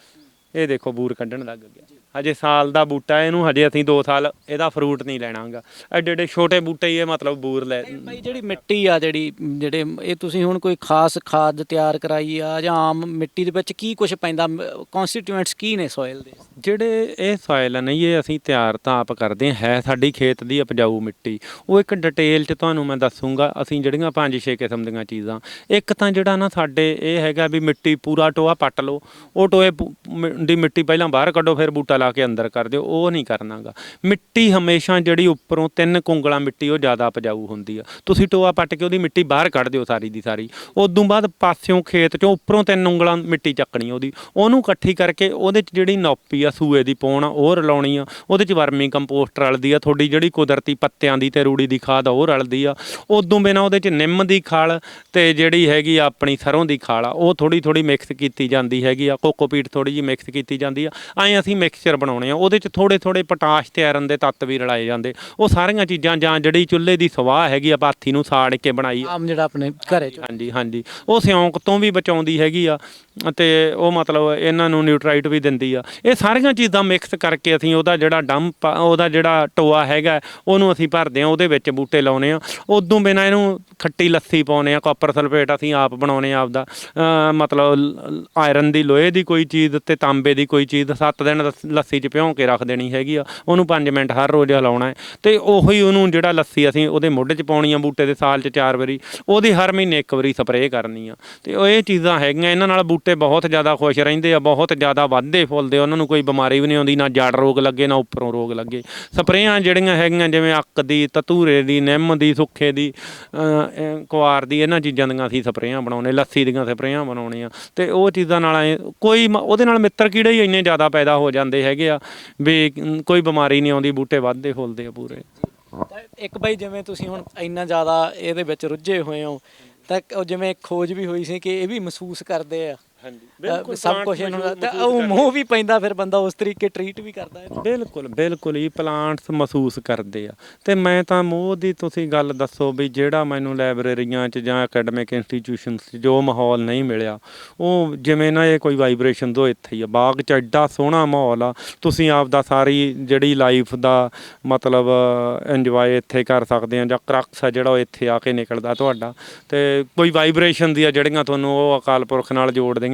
ਇਹ ਦੇਖੋ ਬੂਰ ਕੱਢਣ ਲੱਗ ਗਿਆ। ਹਜੇ ਸਾਲ ਦਾ ਬੂਟਾ ਇਹਨੂੰ ਹਜੇ ਅਸੀਂ 2 ਸਾਲ ਇਹਦਾ ਫਰੂਟ ਨਹੀਂ ਲੈਣਾਗਾ। ਐਡੇ ਐਡੇ ਛੋਟੇ ਬੂਟੇ ਹੀ ਇਹ ਮਤਲਬ ਬੂਰ ਲੈ ਭਾਈ ਜਿਹੜੀ ਮਿੱਟੀ ਆ ਜਿਹੜੀ ਜਿਹੜੇ ਇਹ ਤੁਸੀਂ ਹੁਣ ਕੋਈ ਖਾਸ ਖਾਦ ਤਿਆਰ ਕਰਾਈ ਆ ਜਾਂ ਆਮ ਮਿੱਟੀ ਦੇ ਵਿੱਚ ਕੀ ਕੁਝ ਪੈਂਦਾ ਕਨਸਟੀਟਿਊਐਂਟਸ ਕੀ ਨੇ ਸੋਇਲ ਦੇ? ਜਿਹੜੇ ਇਹ ਸੋਇਲ ਨਹੀਂ ਇਹ ਅਸੀਂ ਤਿਆਰ ਤਾਂ ਆਪ ਕਰਦੇ ਹਾਂ ਹੈ ਸਾਡੀ ਖੇਤ ਦੀ ਉਪਜਾਊ ਮਿੱਟੀ। ਉਹ ਇੱਕ ਡਿਟੇਲ ਚ ਤੁਹਾਨੂੰ ਮੈਂ ਦੱਸੂਗਾ ਅਸੀਂ ਜਿਹੜੀਆਂ ਪੰਜ ਛੇ ਕਿਸਮ ਦੀਆਂ ਚੀਜ਼ਾਂ। ਇੱਕ ਤਾਂ ਜਿਹੜਾ ਨਾ ਸਾਡੇ ਇਹ ਹੈਗਾ ਵੀ ਮਿੱਟੀ ਪੂਰਾ ਟੋਆ ਪੱਟ ਲਓ ਉਹ ਟੋਏ ਪੂ- ਮ- ਦੀ ਮਿੱਟੀ ਪਹਿਲਾਂ ਬਾਹਰ ਕੱਢੋ ਫਿਰ ਬੂਟਾ ਲਾ ਕੇ ਅੰਦਰ ਕਰ ਦਿਓ, ਉਹ ਨਹੀਂ ਕਰਨਾਗਾ। ਮਿੱਟੀ ਹਮੇਸ਼ਾ ਜਿਹੜੀ ਉੱਪਰੋਂ ਤਿੰਨ ਕੁੰਗਲਾਂ ਮਿੱਟੀ, ਉਹ ਜ਼ਿਆਦਾ ਉਪਜਾਊ ਹੁੰਦੀ ਆ। ਤੁਸੀਂ ਟੋਆ ਪੱਟ ਕੇ ਉਹਦੀ ਮਿੱਟੀ ਬਾਹਰ ਕੱਢ ਦਿਓ ਸਾਰੀ ਦੀ ਸਾਰੀ। ਉਦੋਂ ਬਾਅਦ ਪਾਸਿਓਂ ਖੇਤ ਚੋਂ ਉੱਪਰੋਂ ਤਿੰਨ ਉਂਗਲਾਂ ਮਿੱਟੀ ਚੱਕਣੀ ਉਹਦੀ। ਉਹਨੂੰ ਇਕੱਠੀ ਕਰਕੇ ਉਹਦੇ ਚ ਜਿਹੜੀ ਨੌਪੀ ਆ, ਸੂਏ ਦੀ ਪੌਣ ਆ, ਉਹ ਰਲਾਉਣੀ ਆ। ਉਹਦੇ ਚ ਵਰਮੀ ਕੰਪੋਸਟ ਰਲਦੀ ਆ, ਤੁਹਾਡੀ ਜਿਹੜੀ ਕੁਦਰਤੀ ਪੱਤਿਆਂ ਦੀ ਤੇ ਰੂੜੀ ਦੀ ਖਾਦ ਆ, ਉਹ ਰਲਦੀ ਆ। ਉਦੋਂ ਬਿਨਾ ਉਹਦੇ ਚ ਨਿੰਮ ਦੀ ਖਾਲ ਤੇ ਜਿਹੜੀ ਹੈਗੀ ਆ, ਆਪਣੀ ਸਰੋਂ ਦੀ ਖਾਲ ਆ, ਉਹ ਥੋੜੀ ਥੋੜੀ ਮਿਕਸ ਕੀਤੀ ਜਾਂਦੀ ਹੈਗੀ ਆ। ਕੋਕੋਪੀਟ ਥੋੜੀ ਜਿਹੀ ਮਿਕਸ ਕੀਤੀ ਜਾਂਦੀ ਆ। ਐਂ ਅਸੀਂ ਮਿਕਸਚਰ ਬਣਾਉਣੇ ਆ। ਉਹਦੇ ਚ ਥੋੜੇ ਥੋੜੇ ਪੋਟਾਸ਼ ਤੇ ਆਇਰਨ ਦੇ ਤੱਤ ਵੀ ਰਲਾਏ ਜਾਂਦੇ। ਉਹ ਸਾਰੀਆਂ ਚੀਜ਼ਾਂ ਜਾਂ ਜਿਹੜੀ ਚੁੱਲ੍ਹੇ ਦੀ ਸਵਾਹ ਹੈਗੀ ਆ ਪਾਥੀ ਨੂੰ ਸਾੜ ਕੇ ਬਣਾਈ ਆਮ ਜਿਹੜਾ ਆਪਣੇ ਘਰੇ ਚ। ਹਾਂਜੀ ਹਾਂਜੀ। ਉਹ ਸਿਉਂਕ ਤੋਂ ਵੀ ਬਚਾਉਂਦੀ ਹੈਗੀ ਆ ਤੇ ਉਹ ਮਤਲਬ ਇਹਨਾਂ ਨੂੰ ਨਿਊਟਰਾਈਟ ਵੀ ਦਿੰਦੀ ਆ। ਇਹ ਸਾਰੀਆਂ ਚੀਜ਼ਾਂ ਮਿਕਸ ਕਰਕੇ ਅਸੀਂ ਉਹਦਾ ਜਿਹੜਾ ਡੰਪ ਉਹਦਾ ਜਿਹੜਾ ਟੋਆ ਹੈਗਾ ਉਹਨੂੰ ਅਸੀਂ ਭਰਦੇ ਆ ਉਹਦੇ ਵਿੱਚ ਬੂਟੇ ਲਾਉਨੇ ਆ। ਉਦੋਂ ਬਿਨਾ ਇਹਨੂੰ ਖੱਟੀ ਲੱਸੀ ਪਾਉਨੇ ਆ ਕਾਪਰ ਸਲਫੇਟ ਅਸੀਂ ਆਪ ਬਣਾਉਨੇ ਆ ਆਪਦਾ। ਮਤਲਬ ਆਇਰਨ ਦੀ ਲੋਹੇ ਦੀ ਕੋਈ ਚੀਜ਼ ਤੇ ਤਾਂਬੇ ਦੀ ਕੋਈ ਚੀਜ਼ 7 ਦਿਨ ਲੱਸੀ 'ਚ ਭਿਉਂ ਕੇ ਰੱਖ ਦੇਣੀ ਹੈਗੀ ਆ, ਉਹਨੂੰ 5 ਮਿੰਟ ਹਰ ਰੋਜ਼ ਹਿਲਾਉਣਾ ਹੈ। ਤੇ ਉਹੀ ਉਹਨੂੰ ਜਿਹੜਾ ਲੱਸੀ ਅਸੀਂ ਉਹਦੇ ਮੁੱਢ 'ਚ ਪਾਉਣੀ ਆ, ਬੂਟੇ ਦੇ ਸਾਲ 'ਚ ਚਾਰ ਵਾਰੀ, ਉਹਦੀ ਹਰ ਮਹੀਨੇ ਇੱਕ ਵਾਰੀ ਸਪਰੇਅ ਕਰਨੀ ਆ। ਤੇ ਉਹ ਇਹ ਚੀਜ਼ਾਂ ਹੈਗੀਆਂ, ਇਹਨਾਂ ਨਾਲ ਬੂਟੇ ਬਹੁਤ ਜ਼ਿਆਦਾ ਖੁਸ਼ ਰਹਿੰਦੇ ਆ, ਬਹੁਤ ਜ਼ਿਆਦਾ ਵੱਧਦੇ ਫੁੱਲਦੇ ਉਹਨਾਂ ਨੂੰ ਕੋਈ ਬਿਮਾਰੀ ਵੀ ਨਹੀਂ ਆਉਂਦੀ, ਨਾ ਜੜ ਰੋਗ ਲੱਗੇ, ਨਾ ਉੱਪਰੋਂ ਰੋਗ ਲੱਗੇ। ਸਪਰੇਆਂ ਜਿਹੜੀਆਂ ਹੈਗੀਆਂ, ਜਿਵੇਂ ਅੱਕ ਦੀ, ਤਤੂਰੇ ਦੀ, ਨਿੰਮ ਦੀ, ਸੁੱਖੇ ਦੀ ਕੁਆਰ ਦੀ, ਇਹਨਾਂ ਚੀਜ਼ਾਂ ਦੀਆਂ ਅਸੀਂ ਸਪਰੇਆਂ ਬਣਾਉਣੇ ਲੱਸੀ ਦੀਆਂ ਸਪਰੇਆਂ ਬਣਾਉਣੀਆਂ। ਤੇ ਉਹ ਚੀਜ਼ਾਂ ਨਾਲ ਕੋਈ ਮ- ਉਹਦੇ ਨਾਲ ਮਿੱਤਰ ਕੀੜੇ ਹੀ ਇੰਨੇ ਜ਼ਿਆਦਾ ਪੈਦਾ ਹੋ ਜਾਂਦੇ ਹੈਗੇ ਆ ਵੀ ਕੋਈ ਬਿਮਾਰੀ ਨਹੀਂ ਆਉਂਦੀ, ਬੂਟੇ ਵੱਧਦੇ ਫੁੱਲਦੇ ਆ ਪੂਰੇ। ਤਾਂ ਇੱਕ ਬਾਈ ਜਿਵੇਂ ਤੁਸੀਂ ਹੁਣ ਇੰਨਾ ਜ਼ਿਆਦਾ ਇਹਦੇ ਵਿੱਚ ਰੁੱਝੇ ਹੋਏ ਹੋ, ਤਾਂ ਉਹ ਜਿਵੇਂ ਖੋਜ ਵੀ ਹੋਈ ਸੀ ਕਿ ਇਹ ਵੀ ਮਹਿਸੂਸ ਕਰਦੇ ਆ। ਹਾਂਜੀ ਸਭ ਕੁਝ ਇਹਨਾਂ ਦਾ ਤਾਂ ਉਹ ਮੋਹ ਵੀ ਪੈਂਦਾ ਫਿਰ ਬੰਦਾ ਉਸ ਤਰੀਕੇ ਟਰੀਟ ਵੀ ਕਰਦਾ ਹੈ। ਬਿਲਕੁਲ ਬਿਲਕੁਲ ਹੀ ਪਲਾਂਟਸ ਮਹਿਸੂਸ ਕਰਦੇ ਆ। ਤੇ ਮੈਂ ਤਾਂ ਮੋਹ ਦੀ ਤੁਸੀਂ ਗੱਲ ਦੱਸੋ ਵੀ ਜਿਹੜਾ ਮੈਨੂੰ ਲਾਇਬ੍ਰੇਰੀਆਂ 'ਚ ਜਾਂ ਅਕੈਡਮਿਕ ਇੰਸਟੀਟਿਊਸ਼ਨਸ 'ਚ ਜੋ ਮਾਹੌਲ ਨਹੀਂ ਮਿਲਿਆ ਉਹ ਜਿਵੇਂ ਨਾ ਇਹ ਕੋਈ ਵਾਈਬ੍ਰੇਸ਼ਨ ਦੋ ਇੱਥੇ ਹੀ ਆ। ਬਾਗ 'ਚ ਐਡਾ ਸੋਹਣਾ ਮਾਹੌਲ ਆ ਤੁਸੀਂ ਆਪ ਦਾ ਸਾਰੀ ਜਿਹੜੀ ਲਾਈਫ ਦਾ ਮਤਲਬ ਇੰਜੋਏ ਇੱਥੇ ਕਰ ਸਕਦੇ ਆ ਜਾਂ ਕਰਕਸ ਆ ਜਿਹੜਾ ਉਹ ਇੱਥੇ ਆ ਕੇ ਨਿਕਲਦਾ ਤੁਹਾਡਾ। ਤੇ ਕੋਈ ਵਾਈਬ੍ਰੇਸ਼ਨ ਦੀ ਆ ਜਿਹੜੀਆਂ ਤੁਹਾਨੂੰ ਉਹ ਅਕਾਲ ਪੁਰਖ ਨਾਲ ਜੋੜਦੀਆਂ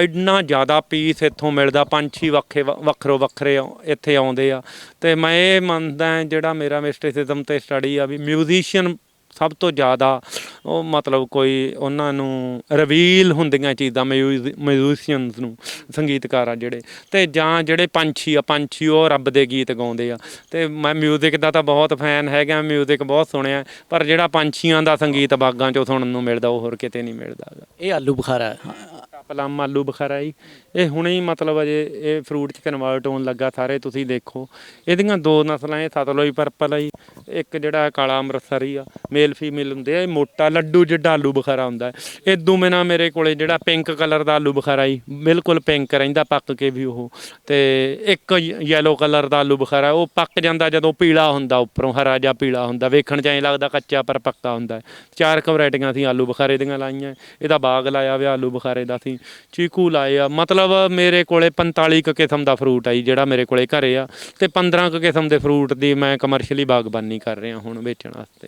ਇੰਨਾ ਜ਼ਿਆਦਾ ਪੀਸ ਇੱਥੋਂ ਮਿਲਦਾ, ਪੰਛੀ ਵੱਖੇ ਵੱਖਰੋ ਵੱਖਰੇ ਆਉ- ਇੱਥੇ ਆਉਂਦੇ ਆ। ਤੇ ਮੈਂ ਇਹ ਮੰਨਦਾ ਜਿਹੜਾ ਮੇਰਾ ਮਿਸਟਿਸਿਜ਼ਮ ਤੇ ਸਟੱਡੀ ਆ ਵੀ ਮਿਊਜ਼ੀਸ਼ੀਅਨ ਸਭ ਤੋਂ ਜ਼ਿਆਦਾ ਉਹ ਮਤਲਬ ਕੋਈ ਉਹਨਾਂ ਨੂੰ ਰਿਵੀਲ ਹੁੰਦੀਆਂ ਚੀਜ਼ਾਂ ਮਿਊਜ਼ੀਸ਼ੀਅਨਸ ਨੂੰ, ਸੰਗੀਤਕਾਰ ਆ ਜਿਹੜੇ। ਤੇ ਜਾਂ ਜਿਹੜੇ ਪੰਛੀ ਆ, ਪੰਛੀ ਉਹ ਰੱਬ ਦੇ ਗੀਤ ਗਾਉਂਦੇ ਆ। ਤੇ ਮੈਂ ਮਿਊਜ਼ਿਕ ਦਾ ਤਾਂ ਬਹੁਤ ਫੈਨ ਹੈਗਾ ਮਿਊਜ਼ਿਕ ਬਹੁਤ ਸੁਣਿਆ, ਪਰ ਜਿਹੜਾ ਪੰਛੀਆਂ ਦਾ ਸੰਗੀਤ ਬਾਗਾਂ 'ਚੋਂ ਸੁਣਨ ਨੂੰ ਮਿਲਦਾ, ਉਹ ਹੋਰ ਕਿਤੇ ਨਹੀਂ ਮਿਲਦਾ ਗਾ। ਇਹ ਆਲੂ ਬੁਖਾਰਾ। ਹੈ। ਪਲਮ, ਆਲੂ ਬੁਖਾਰਾ ਜੀ ਇਹ ਹੁਣੇ ਹੀ ਮਤਲਬ ਅਜੇ ਇਹ ਫਰੂਟ ਚ ਕਨਵਰਟ ਹੋਣ ਲੱਗਾ, ਸਾਰੇ ਤੁਸੀਂ ਦੇਖੋ। ਇਹਦੀਆਂ ਦੋ ਨਸਲਾਂ, ਇਹ ਸਤਲੁਜ ਪਰਪਲ ਆ ਜੀ, ਇੱਕ ਜਿਹੜਾ ਕਾਲਾ ਅੰਮ੍ਰਿਤਸਰੀ ਆ ਮੇਲ ਫੀਮੇਲ ਹੁੰਦੇ ਆ, ਇਹ ਮੋਟਾ ਲੱਡੂ ਜਿੱਡਾ ਆਲੂ ਬੁਖਾਰਾ ਹੁੰਦਾ ਇਹ ਇਦੋਂ ਬਿਨਾ ਮੇਰੇ ਕੋਲੇ ਜਿਹੜਾ ਪਿੰਕ ਕਲਰ ਦਾ ਆਲੂ ਬੁਖਾਰਾ ਜੀ, ਬਿਲਕੁਲ ਪਿੰਕ ਰਹਿੰਦਾ ਪੱਕ ਕੇ ਵੀ ਉਹ। ਤੇ ਇੱਕ ਯੈਲੋ ਕਲਰ ਦਾ ਆਲੂ ਬੁਖਾਰਾ, ਉਹ ਪੱਕ ਜਾਂਦਾ ਜਦੋਂ ਪੀਲਾ ਹੁੰਦਾ, ਉੱਪਰੋਂ ਹਰਾ ਜਾਂ ਪੀਲਾ ਹੁੰਦਾ। ਵੇਖਣ ਚ ਐਂ ਲੱਗਦਾ ਕੱਚਾ ਪਰ ਪੱਕਾ ਹੁੰਦਾ ਚਾਰ ਕੁ ਵੈਰਾਈਟੀਆਂ ਅਸੀਂ ਆਲੂ ਬੁਖਾਰੇ ਦੀਆਂ ਲਾਈਆਂ, ਇਹਦਾ ਬਾਗ ਲਾਇਆ ਹੋਇਆ ਆਲੂ ਬੁਖਾਰੇ ਦਾ ਅਸੀਂ ਚੀਕੂ ਲਾਏ ਆ। ਮਤਲਬ ਮੇਰੇ ਕੋਲੇ 45 ਕੁ ਕਿਸਮ ਦਾ ਫਰੂਟ ਆ ਜੀ, ਜਿਹੜਾ ਮੇਰੇ ਕੋਲੇ ਘਰੇ ਆ। ਤੇ 15 ਕੁ ਕਿਸਮ ਦੇ ਫਰੂਟ ਦੀ ਮੈਂ ਕਮਰਸ਼ੀਅਲੀ ਬਾਗਬਾਨੀ ਕਰ ਰਿਹਾ ਹੁਣ ਵੇਚਣ ਵਾਸਤੇ।